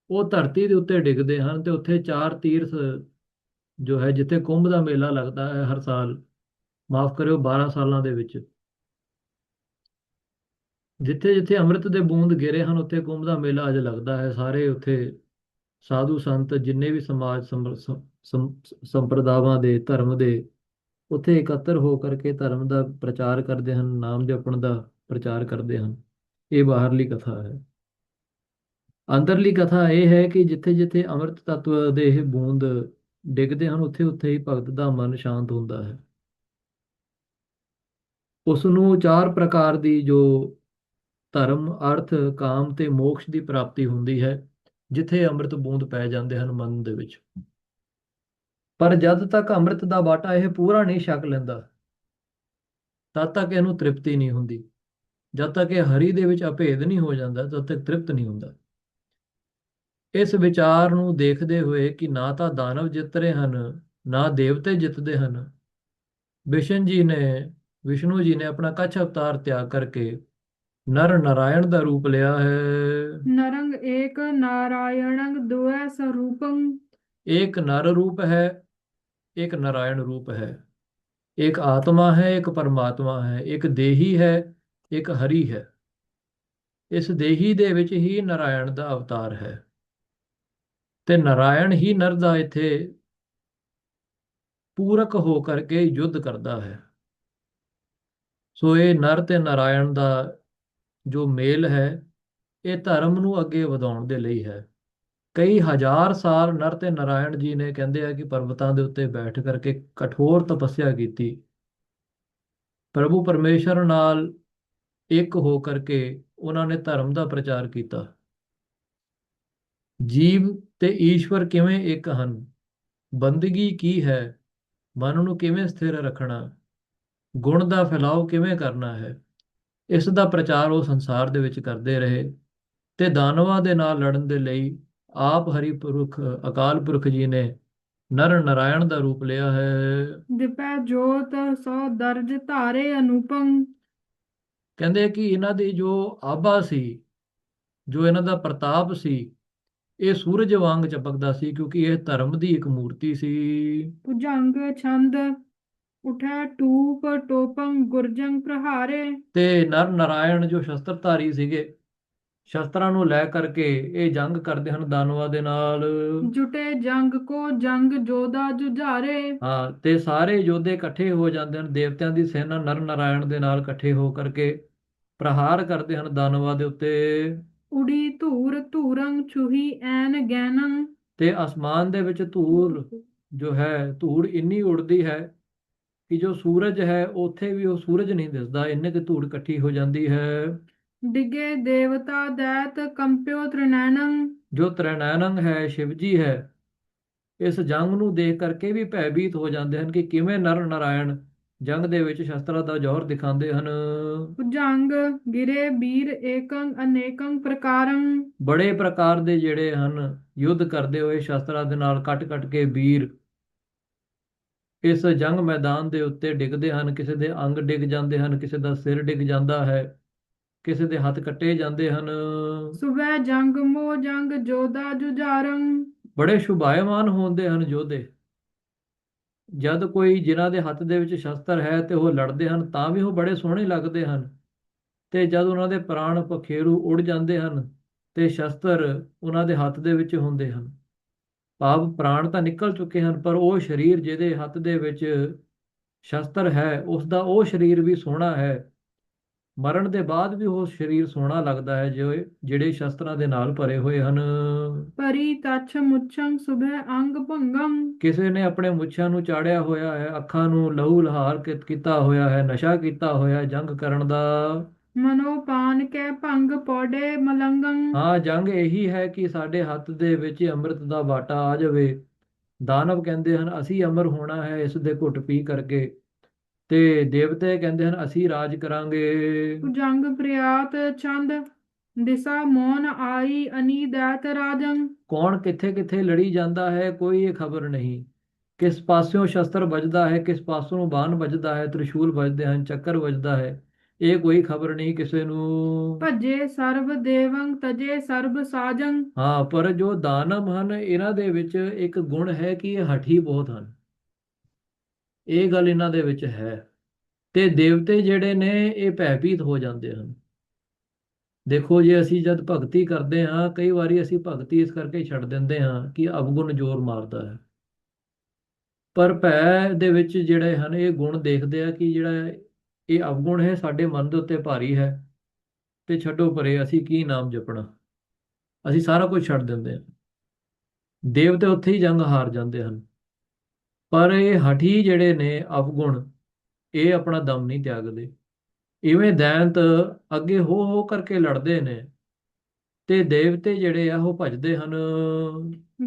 [SPEAKER 1] ਉਹ ਧਰਤੀ ਦੇ ਉੱਤੇ ਡਿੱਗਦੇ ਹਨ ਤੇ ਉੱਥੇ ਚਾਰ ਤੀਰਥ ਜੋ ਹੈ, ਜਿੱਥੇ ਕੁੰਭ ਦਾ ਮੇਲਾ ਲੱਗਦਾ ਹੈ ਹਰ ਸਾਲ, ਮਾਫ ਕਰਿਓ 12 ਸਾਲਾਂ ਦੇ ਵਿੱਚ। ਜਿੱਥੇ ਜਿੱਥੇ ਅੰਮ੍ਰਿਤ ਦੇ ਬੂੰਦ ਗਿਰੇ ਹਨ, ਉੱਥੇ ਕੁੰਭ ਦਾ ਮੇਲਾ ਅੱਜ ਲੱਗਦਾ ਹੈ। ਸਾਰੇ ਉੱਥੇ ਸਾਧੂ ਸੰਤ, ਜਿੰਨੇ ਵੀ ਸਮਾਜ ਸੰਪਰ- ਸੰਪਰਦਾਵਾਂ ਦੇ, ਧਰਮ ਦੇ ਉੱਥੇ ਇਕੱਤਰ ਹੋ ਕਰਕੇ ਧਰਮ ਦਾ ਪ੍ਰਚਾਰ ਕਰਦੇ ਹਨ, ਨਾਮ ਜਪਣ ਦਾ ਪ੍ਰਚਾਰ ਕਰਦੇ ਹਨ। ਇਹ ਬਾਹਰਲੀ ਕਥਾ ਹੈ। ਅੰਦਰਲੀ ਕਥਾ ਇਹ ਹੈ ਕਿ ਜਿੱਥੇ ਜਿੱਥੇ ਅੰਮ੍ਰਿਤ ਤੱਤਵ ਦੇ ਇਹ ਬੂੰਦ ਡਿੱਗਦੇ ਹਨ, ਉੱਥੇ ਉੱਥੇ ਹੀ ਭਗਤ ਦਾ ਮਨ ਸ਼ਾਂਤ ਹੁੰਦਾ ਹੈ। ਉਸ ਨੂੰ ਚਾਰ ਪ੍ਰਕਾਰ ਦੀ ਜੋ ਧਰਮ, ਅਰਥ, ਕਾਮ ਤੇ ਮੋਕਸ਼ ਦੀ ਪ੍ਰਾਪਤੀ ਹੁੰਦੀ ਹੈ, ਜਿੱਥੇ ਅੰਮ੍ਰਿਤ ਬੂੰਦ ਪੈ ਜਾਂਦੇ ਹਨ ਮਨ ਦੇ ਵਿੱਚ। ਪਰ ਜਦ ਤੱਕ ਅੰਮ੍ਰਿਤ ਦਾ ਬਾਟਾ ਇਹ ਪੂਰਾ ਨਹੀਂ ਛਕ ਲੈਂਦਾ ਤਦ ਤੱਕ ਇਹਨੂੰ ਤ੍ਰਿਪਤੀ ਨਹੀਂ ਹੁੰਦੀ। ਜਦ ਤੱਕ ਇਹ ਹਰੀ ਦੇ ਵਿੱਚ ਅਭੇਦ ਨਹੀਂ ਹੋ ਜਾਂਦਾ ਤਦ ਤੱਕ ਤ੍ਰਿਪਤ ਨਹੀਂ ਹੁੰਦਾ। ਇਸ ਵਿਚਾਰ ਨੂੰ ਦੇਖਦੇ ਹੋਏ ਕਿ ਨਾ ਤਾਂ ਦਾਨਵ ਜਿੱਤ ਰਹੇ ਹਨ ਨਾ ਦੇਵਤੇ ਜਿੱਤਦੇ ਹਨ। ਵਿਸ਼ਨ ਜੀ ਨੇ ਵਿਸ਼ਨੂੰ ਜੀ ਨੇ ਆਪਣਾ ਕੱਛ ਅਵਤਾਰ ਤਿਆਗ ਕਰਕੇ ਨਰ ਨਾਰਾਇਣ ਦਾ ਰੂਪ ਲਿਆ ਹੈ।
[SPEAKER 2] ਨਰੰਗ ਏਕ ਨਾਰਾਇਣੰ ਦੁਐ ਸਰੂਪੰ।
[SPEAKER 1] ਇੱਕ ਨਰ ਰੂਪ ਹੈ ਇੱਕ ਨਾਰਾਇਣ ਰੂਪ ਹੈ। ਇੱਕ ਆਤਮਾ ਹੈ, ਇੱਕ ਪਰਮਾਤਮਾ ਹੈ, ਇੱਕ ਦੇਹੀ ਹੈ, ਇੱਕ ਹਰੀ ਹੈ। ਇਸ ਦੇਹੀ ਦੇ ਵਿੱਚ ਹੀ ਨਾਰਾਇਣ ਦਾ ਅਵਤਾਰ ਹੈ। ਤੇ ਨਾਰਾਇਣ ਹੀ ਨਰ ਦਾ ਇੱਥੇ ਪੂਰਕ ਹੋ ਕਰਕੇ ਯੁੱਧ ਕਰਦਾ ਹੈ। ਸੋ ਇਹ ਨਰ ਤੇ ਨਾਰਾਇਣ ਦਾ ਜੋ ਮੇਲ ਹੈ, ਇਹ ਧਰਮ ਨੂੰ ਅੱਗੇ ਵਧਾਉਣ ਦੇ ਲਈ ਹੈ। ਕਈ ਹਜ਼ਾਰ ਸਾਲ ਨਰ ਤੇ ਨਾਰਾਇਣ ਜੀ ਨੇ ਕਹਿੰਦੇ ਆ ਕਿ ਪਰਬਤਾਂ ਦੇ ਉੱਤੇ ਬੈਠ ਕਰਕੇ ਕਠੋਰ ਤਪੱਸਿਆ ਕੀਤੀ। ਪ੍ਰਭੂ ਪਰਮੇਸ਼ਰ ਨਾਲ ਇੱਕ ਹੋ ਕਰਕੇ ਉਹਨਾਂ ਨੇ ਧਰਮ ਦਾ ਪ੍ਰਚਾਰ ਕੀਤਾ। ਜੀਵ ਤੇ ਈਸ਼ਵਰ ਕਿਵੇਂ ਇੱਕ ਹਨ? ਬੰਦਗੀ ਕੀ ਹੈ? ਮਨ ਨੂੰ ਕਿਵੇਂ ਸਥਿਰ ਰੱਖਣਾ? ਗੁਣ ਦਾ ਫੈਲਾਓ ਕਿਵੇਂ ਕਰਨਾ ਹੈ? ਇਸ ਦਾ ਪ੍ਰਚਾਰ ਉਹ ਸੰਸਾਰ ਦੇ ਵਿੱਚ ਕਰਦੇ ਰਹੇ ਤੇ ਦਾਨਵਾ ਦੇ ਨਾਲ ਲੜਨ ਦੇ ਲਈ ਆਪ ਹਰੀ ਪੁਰਖ ਅਕਾਲ ਪੁਰਖ ਜੀ ਨੇ ਨਰ ਨਾਰਾਇਣ ਦਾ ਰੂਪ ਲਿਆ ਹੈ।
[SPEAKER 2] ਦਿਪੈ ਜੋਤ ਸੋ ਦਰਜ ਧਾਰੇ ਅਨੂਪੰ
[SPEAKER 1] ਕਹਿੰਦੇ ਕਿ ਇਹਨਾਂ ਦੀ ਜੋ ਆਭਾ ਸੀ ਜੋ ਇਹਨਾਂ ਦਾ ਪ੍ਰਤਾਪ ਸੀ ਇਹ ਸੂਰਜ ਵਾਂਗ ਚਮਕਦਾ ਸੀ ਕਿਉਂਕਿ ਇਹ ਧਰਮ ਦੀ ਇੱਕ ਮੂਰਤੀ ਸੀ।
[SPEAKER 2] ਭੁਜੰਗ ਛੰਦ ਉਠੈ ਟੂਪ ਟੋਪੰ ਗੁਰਜੰਗ ਪ੍ਰਹਾਰੇ।
[SPEAKER 1] ਤੇ ਨਰ ਨਾਰਾਇਣ ਜੋ ਸ਼ਸਤਰਧਾਰੀ ਸੀਗੇ ਸ਼ਸਤਰਾਂ ਨੂੰ ਲੈ ਕਰਕੇ ਇਹ ਜੰਗ ਕਰਦੇ ਹਨ ਦਾਨਵਾਂ ਦੇ ਨਾਲ।
[SPEAKER 2] ਜੁਟੇ ਜੰਗ ਕੋ ਜੰਗ ਜੋਦਾ ਜੁਝਾਰੇ।
[SPEAKER 1] ਹਾਂ ਤੇ ਸਾਰੇ ਯੋਧੇ ਇਕੱਠੇ ਹੋ ਜਾਂਦੇ ਹਨ ਦੇਵਤਿਆਂ ਦੀ ਸੈਨਾ ਨਰ ਨਾਰਾਇਣ ਦੇ ਨਾਲ ਇਕੱਠੇ ਹੋ ਕਰਕੇ ਪ੍ਰਹਾਰ ਕਰਦੇ ਹਨ ਦਾਨਵਾਂ ਦੇ ਉੱਤੇ।
[SPEAKER 2] ਉੜੀ ਧੂਰ ਧੂਰੰ ਛੁਹੀ ਐਨ ਗੈਨੰ
[SPEAKER 1] ਤੇ ਅਸਮਾਨ ਦੇ ਵਿੱਚ ਧੂੜ ਜੋ ਹੈ ਧੂੜ ਇੰਨੀ ਉੜਦੀ ਹੈ ਕਿ ਜੋ ਸੂਰਜ ਹੈ ਉੱਥੇ ਵੀ ਉਹ ਸੂਰਜ ਨਹੀਂ ਦਿਸਦਾ ਇੰਨੇ ਕਿ ਧੂੜ ਇਕੱਠੀ ਹੋ ਜਾਂਦੀ ਹੈ।
[SPEAKER 2] ਡਿਗੇ ਦੇਵਤਾ ਦੈਤ ਕੰਪਿਓ ਤ੍ਰਿਨੈਨੰ।
[SPEAKER 1] ਜੋ ਤ੍ਰਿਨੈਨੰ ਹੈ ਸ਼ਿਵ ਜੀ ਹੈ। ਇਸ ਜੰਗ ਨੂੰ ਦੇਖ ਕਰਕੇ ਵੀ ਭੈਭੀਤ ਹੋ ਜਾਂਦੇ ਹਨ ਕਿ ਕਿਵੇਂ ਨਰ ਨਾਰਾਇਣ ਜੰਗ ਦੇ ਵਿੱਚ ਸ਼ਸਤਰਾਂ ਦਾ ਜ਼ੋਰ ਦਿਖਾਉਂਦੇ ਹਨ।
[SPEAKER 2] ਭੁਜੰਗ ਗਿਰੇ ਬੀਰ ਏਕੰ ਅਨੇਕੰ ਪ੍ਰਕਾਰੰ।
[SPEAKER 1] ਬੜੇ ਪ੍ਰਕਾਰ ਦੇ ਜਿਹੜੇ ਹਨ ਯੁੱਧ ਕਰਦੇ ਹੋਏ ਸ਼ਸਤਰਾਂ ਦੇ ਨਾਲ ਕੱਟ-ਕੱਟ ਕੇ ਵੀਰ ਇਸ ਜੰਗ ਮੈਦਾਨ ਦੇ ਉੱਤੇ ਡਿੱਗਦੇ ਹਨ ਕਿਸੇ ਦੇ ਅੰਗ ਡਿੱਗ ਜਾਂਦੇ ਹਨ ਕਿਸੇ ਦਾ ਸਿਰ ਡਿੱਗ ਜਾਂਦਾ ਹੈ। ਕਿਸੇ ਦੇ ਹੱਥ ਕੱਟੇ ਜਾਂਦੇ ਹਨ।
[SPEAKER 2] ਸੁਬੈ ਜੰਗ ਮੋ ਜੰਗ ਜੋਦਾ ਜੁਝਾਰੰ।
[SPEAKER 1] ਬੜੇ ਸ਼ੁਭਾਇਮਾਨ ਹੁੰਦੇ ਹਨ ਯੋਧੇ ਜਦ ਕੋਈ ਜਿਨ੍ਹਾਂ ਦੇ ਹੱਥ ਦੇ ਵਿੱਚ ਸ਼ਸਤਰ ਹੈ ਤੇ ਉਹ ਲੜਦੇ ਹਨ ਤਾਂ ਵੀ ਉਹ ਬੜੇ ਸੋਹਣੇ ਲੱਗਦੇ ਹਨ। ਤੇ ਜਦ ਉਹਨਾਂ ਦੇ ਪ੍ਰਾਣ ਪਖੇਰੂ ਉੜ ਜਾਂਦੇ ਹਨ ਤੇ ਸ਼ਸਤਰ ਉਹਨਾਂ ਦੇ ਹੱਥ ਦੇ ਵਿੱਚ ਹੁੰਦੇ ਹਨ। ਭਾਵ ਪ੍ਰਾਣ ਤਾਂ ਨਿਕਲ ਚੁੱਕੇ ਹਨ ਪਰ ਉਹ ਸਰੀਰ ਜਿਹਦੇ ਹੱਥ ਦੇ ਵਿੱਚ ਸ਼ਸਤਰ ਹੈ ਉਸ ਦਾ ਉਹ ਸਰੀਰ ਵੀ ਸੋਹਣਾ ਹੈ। ਮਰਨ ਦੇ ਬਾਅਦ ਵੀ ਉਹ ਸਰੀਰ ਸੋਹਣਾ ਲੱਗਦਾ ਹੈ ਜੋ ਜਿਹੜੇ ਸ਼ਸਤਰਾਂ ਦੇ ਨਾਲ ਭਰੇ ਹੋਏ ਹਨ।
[SPEAKER 2] ਪਰੀ ਤਛ ਮੁਛੰ ਸੁਭੈ ਅੰਗ ਭੰਗਮ
[SPEAKER 1] ਕਿਸੇ ਨੇ ਆਪਣੇ ਮੁੱਛਾਂ ਨੂੰ ਚਾੜਿਆ ਹੋਇਆ ਹੈ ਅੱਖਾਂ ਨੂੰ ਲਹੂ ਲਹਾਰ ਕੀਤਾ ਹੋਇਆ ਹੈ ਨਸ਼ਾ ਕੀਤਾ ਹੋਇਆ ਹੈ ਜੰਗ ਕਰਨ ਦਾ।
[SPEAKER 2] ਮਨੋ ਪਾਨ ਕੈ ਭੰਗ ਪੌੜੇ ਮਲੰਗੰ।
[SPEAKER 1] ਹਾਂ ਜੰਗ ਇਹੀ ਹੈ ਕਿ ਸਾਡੇ ਹੱਥ ਦੇ ਵਿੱਚ ਅੰਮ੍ਰਿਤ ਦਾ ਬਾਟਾ ਆ ਜਾਵੇ। ਦਾਨਵ ਕਹਿੰਦੇ ਹਨ ਅਸੀਂ ਅਮਰ ਹੋਣਾ ਹੈ ਇਸ ਦੇ ਘੁੱਟ ਪੀ ਕਰਕੇ। ਤੇ ਦੇਵਤੇ ਕਹਿੰਦੇ ਹਨ ਅਸੀਂ ਰਾਜ ਕਰਾਂਗੇ।
[SPEAKER 2] ਜੰਗ ਪ੍ਰਿਆਤ ਛੰਦ ਦਿਸਾ ਮੋਨ ਆਈ ਅਨੀਦੈਤ ਰਾਜੰ।
[SPEAKER 1] ਕੌਣ ਕਿੱਥੇ ਕਿੱਥੇ ਲੜੀ ਜਾਂਦਾ ਹੈ ਕੋਈ ਖਬਰ ਨਹੀਂ। ਕਿਸ ਪਾਸਿਓਂ ਸ਼ਸਤਰ ਵੱਜਦਾ ਹੈ ਕਿਸ ਪਾਸੋਂ ਬਾਣ ਵੱਜਦਾ ਹੈ ਤ੍ਰਿਸ਼ੂਲ ਵੱਜਦੇ ਹਨ ਚੱਕਰ ਵੱਜਦਾ ਹੈ ਇਹ ਕੋਈ ਖਬਰ ਨਹੀਂ ਕਿਸੇ ਨੂੰ।
[SPEAKER 2] ਭਜੇ ਸਰਬ ਦੇਵੰ ਤਜੇ ਸਰਬ ਸਾਜੰ।
[SPEAKER 1] ਹਾਂ ਪਰ ਜੋ ਦਾਨਵ ਹਨ ਇਹਨਾਂ ਦੇ ਵਿੱਚ ਇੱਕ ਗੁਣ ਹੈ ਕਿ ਇਹ ਹਠੀ ਬਹੁਤ ਹਨ। ਇਹ ਗੱਲ ਇਹਨਾਂ ਦੇ ਵਿੱਚ ਹੈ। ਤੇ ਦੇਵਤੇ ਜਿਹੜੇ ਨੇ, ਇਹ ਭੈਭੀਤ ਹੋ ਜਾਂਦੇ ਹਨ। ਦੇਖੋ ਜੇ ਅਸੀਂ ਜਦ ਭਗਤੀ ਕਰਦੇ ਹਾਂ, ਕਈ ਵਾਰੀ ਅਸੀਂ ਭਗਤੀ ਇਸ ਕਰਕੇ ਛੱਡ ਦਿੰਦੇ ਹਾਂ ਕਿ ਅਵਗੁਣ ਜ਼ੋਰ ਮਾਰਦਾ ਹੈ। ਪਰ ਭੈ ਦੇ ਵਿੱਚ ਜਿਹੜੇ ਹਨ, ਇਹ ਗੁਣ ਦੇਖਦੇ ਆ ਕਿ ਜਿਹੜਾ ਇਹ ਅਵਗੁਣ ਹੈ, ਸਾਡੇ ਮਨ ਦੇ ਉੱਤੇ ਭਾਰੀ ਹੈ। ਤੇ ਛੱਡੋ ਪਰੇ, ਅਸੀਂ ਕੀ ਨਾਮ ਜਪਣਾ? ਅਸੀਂ ਸਾਰਾ ਕੁਝ ਛੱਡ ਦਿੰਦੇ ਹਾਂ। ਦੇਵਤੇ ਉੱਥੇ ਹੀ ਜੰਗ ਹਾਰ ਜਾਂਦੇ ਹਨ। ਪਰ ਇਹ ਹਠੀ ਜਿਹੜੇ ਨੇ ਅਵਗੁਣ ਇਹ ਆਪਣਾ ਦਮ ਨਹੀਂ ਤਿਆਗਦੇ। ਇਵੇਂ ਦੈਂਤ ਅੱਗੇ ਹੋ ਹੋ ਕਰਕੇ ਲੜਦੇ ਨੇ ਤੇ ਦੇਵਤੇ ਜਿਹੜੇ ਆ ਉਹ ਭਜਦੇ ਹਨ।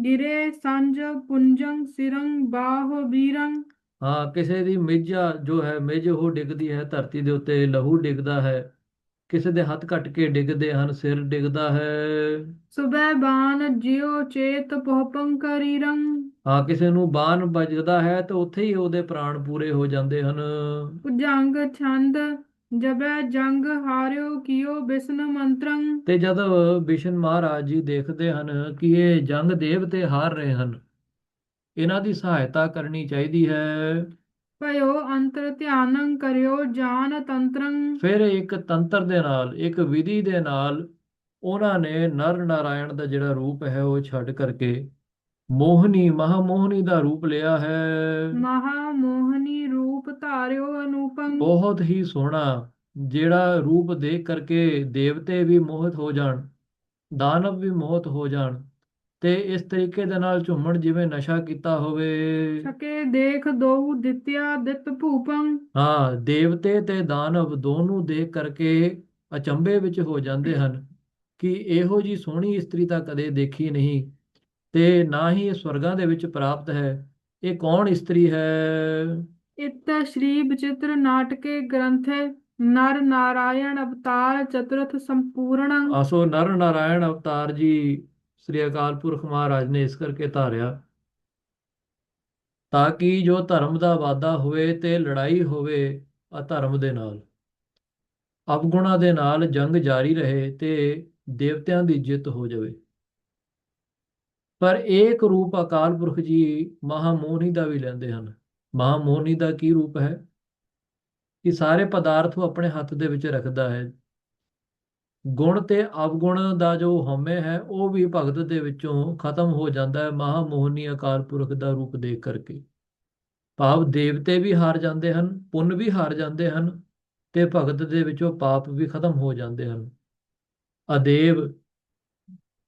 [SPEAKER 2] ਗਿਰੇ ਸੰਜ ਪੁੰਜੰ ਸਿਰੰ ਬਾਹ ਬੀਰੰ
[SPEAKER 1] ਹਾਂ ਕਿਸੇ ਦੀ ਮਿੱਝਾ ਜੋ ਹੈ ਮਿੱਝ ਉਹ ਡਿੱਗਦੀ ਹੈ ਧਰਤੀ ਦੇ ਉੱਤੇ ਲਹੂ ਡਿੱਗਦਾ ਹੈ। ਕਿਸੇ ਦੇ ਹੱਥ ਕੱਟ ਕੇ ਡਿੱਗਦੇ ਹਨ ਸਿਰ ਡਿੱਗਦਾ ਹੈ।
[SPEAKER 2] ਸੁਬੈ ਬਾਨ ਜਿਉ ਚੇਤ ਪੋਪੰ ਕਰੀਰੰ।
[SPEAKER 1] ਹਾਂ ਕਿਸੇ ਨੂੰ ਬਾਣ ਵੱਜਦਾ ਹੈ ਤਾਂ ਉੱਥੇ ਹੀ ਉਹਦੇ ਪ੍ਰਾਣ ਪੂਰੇ ਹੋ ਜਾਂਦੇ ਹਨ।
[SPEAKER 2] ਭੁਜੰਗ ਛੰਦ ਜਬੈ ਜੰਗ ਹਾਰਿਓ ਕੀਓ ਬਿਸਨ ਮੰਤਰੰ।
[SPEAKER 1] ਤੇ ਜਦ ਵਿਸ਼ਨ ਮਹਾਰਾਜ ਜੀ ਦੇਖਦੇ ਹਨ ਕਿ ਇਹ ਜੰਗ ਦੇਵਤੇ ਹਾਰ ਰਹੇ ਹਨ ਇਹਨਾਂ ਦੀ ਸਹਾਇਤਾ ਕਰਨੀ ਚਾਹੀਦੀ ਹੈ।
[SPEAKER 2] ਭਇਓ ਅੰਤਰ ਧਿਆਨੰ ਕਰਿਓ ਜਾਨ ਤੰਤਰੰ।
[SPEAKER 1] ਫਿਰ ਇੱਕ ਤੰਤਰ ਦੇ ਨਾਲ ਇੱਕ ਵਿਧੀ ਦੇ ਨਾਲ ਉਹਨਾਂ ਨੇ ਨਰ ਨਾਰਾਇਣ ਦਾ ਜਿਹੜਾ ਰੂਪ ਹੈ ਉਹ ਛੱਡ ਕਰਕੇ ਮੋਹਨੀ ਮਹਾਮੋਹਨੀ ਦਾ ਰੂਪ ਲਿਆ ਹੈ।
[SPEAKER 2] ਮਹਾ ਮੋਹਨੀ ਰੂਪ ਧਾਰਿਓ ਅਨੂਪੰ
[SPEAKER 1] ਬਹੁਤ ਹੀ ਸੋਹਣਾ ਜਿਹੜਾ ਰੂਪ ਦੇਖ ਕਰਕੇ ਦੇਵਤੇ ਵੀ ਮੋਹਿਤ ਹੋ ਜਾਣ ਦਾਨਵ ਵੀ ਮੋਹਿਤ ਹੋ ਜਾਣ ਤੇ ਇਸ ਤਰੀਕੇ ਦੇ ਨਾਲ ਝੂਮਣ ਜਿਵੇਂ ਨਸ਼ਾ ਕੀਤਾ ਹੋਵੇ।
[SPEAKER 2] ਛਕੇ ਦੇਖ ਦੋਉ ਦਿੱਤਿਆ ਦਿੱਤ ਭੂਪੰ।
[SPEAKER 1] ਹਾਂ ਦੇਵਤੇ ਤੇ ਦਾਨਵ ਦੋਨੋਂ ਦੇਖ ਕਰਕੇ ਅਚੰਭੇ ਵਿੱਚ ਹੋ ਜਾਂਦੇ ਹਨ ਕਿ ਇਹੋ ਜੀ ਸੋਹਣੀ ਇਸਤਰੀ ਤਾਂ ਕਦੇ ਦੇਖੀ ਨਹੀਂ। ਤੇ ਨਾ ਹੀ ਇਹ ਸਵਰਗਾਂ ਦੇ ਵਿੱਚ ਪ੍ਰਾਪਤ ਹੈ। ਇਹ ਕੌਣ ਇਸਤਰੀ ਹੈ?
[SPEAKER 2] ਇਤ ਸ਼੍ਰੀ ਬਚਿਤ੍ਰ ਨਾਟਕੇ ਗ੍ਰੰਥੇ ਨਰ ਨਾਰਾਇਣ ਅਵਤਾਰ ਚਤੁਰਥ ਸੰਪੂਰਣੰ।
[SPEAKER 1] ਆਸੋ ਨਰ ਨਾਰਾਇਣ ਅਵਤਾਰ ਜੀ ਸ੍ਰੀ ਅਕਾਲ ਪੁਰਖ ਮਹਾਰਾਜ ਨੇ ਇਸ ਕਰਕੇ ਧਾਰਿਆ। ਤਾਂ ਕਿ ਜੋ ਧਰਮ ਦਾ ਵਾਧਾ ਹੋਵੇ ਤੇ ਲੜਾਈ ਹੋਵੇ ਅਧਰਮ ਦੇ ਨਾਲ। ਅਵਗੁਣਾ ਦੇ ਨਾਲ ਜੰਗ ਜਾਰੀ ਰਹੇ ਤੇ ਦੇਵਤਿਆਂ ਦੀ ਜਿੱਤ ਹੋ ਜਾਵੇ। ਪਰ ਏਕ ਰੂਪ ਅਕਾਲ ਪੁਰਖ ਜੀ ਮਹਾਮੋਹਨੀ ਦਾ ਵੀ ਲੈਂਦੇ ਹਨ। ਮਹਾਮੋਹਨੀ ਦਾ ਕੀ ਰੂਪ ਹੈ? ਕਿ ਸਾਰੇ ਪਦਾਰਥ ਉਹ ਆਪਣੇ ਹੱਥ ਦੇ ਵਿੱਚ ਰੱਖਦਾ ਹੈ। ਗੁਣ ਤੇ ਅਵਗੁਣ ਦਾ ਜੋ ਹਉਮੈ ਹੈ, ਉਹ ਵੀ ਭਗਤ ਦੇ ਵਿੱਚੋਂ ਖਤਮ ਹੋ ਜਾਂਦਾ ਹੈ ਮਹਾਮੋਹਨੀ ਅਕਾਲ ਪੁਰਖ ਦਾ ਰੂਪ ਦੇਖ ਕਰਕੇ। ਭਾਵ ਦੇਵਤੇ ਵੀ ਹਾਰ ਜਾਂਦੇ ਹਨ, ਪੁੰਨ ਵੀ ਹਾਰ ਜਾਂਦੇ ਹਨ ਤੇ ਭਗਤ ਦੇ ਵਿੱਚੋਂ ਪਾਪ ਵੀ ਖਤਮ ਹੋ ਜਾਂਦੇ ਹਨ। ਅਦੇਵ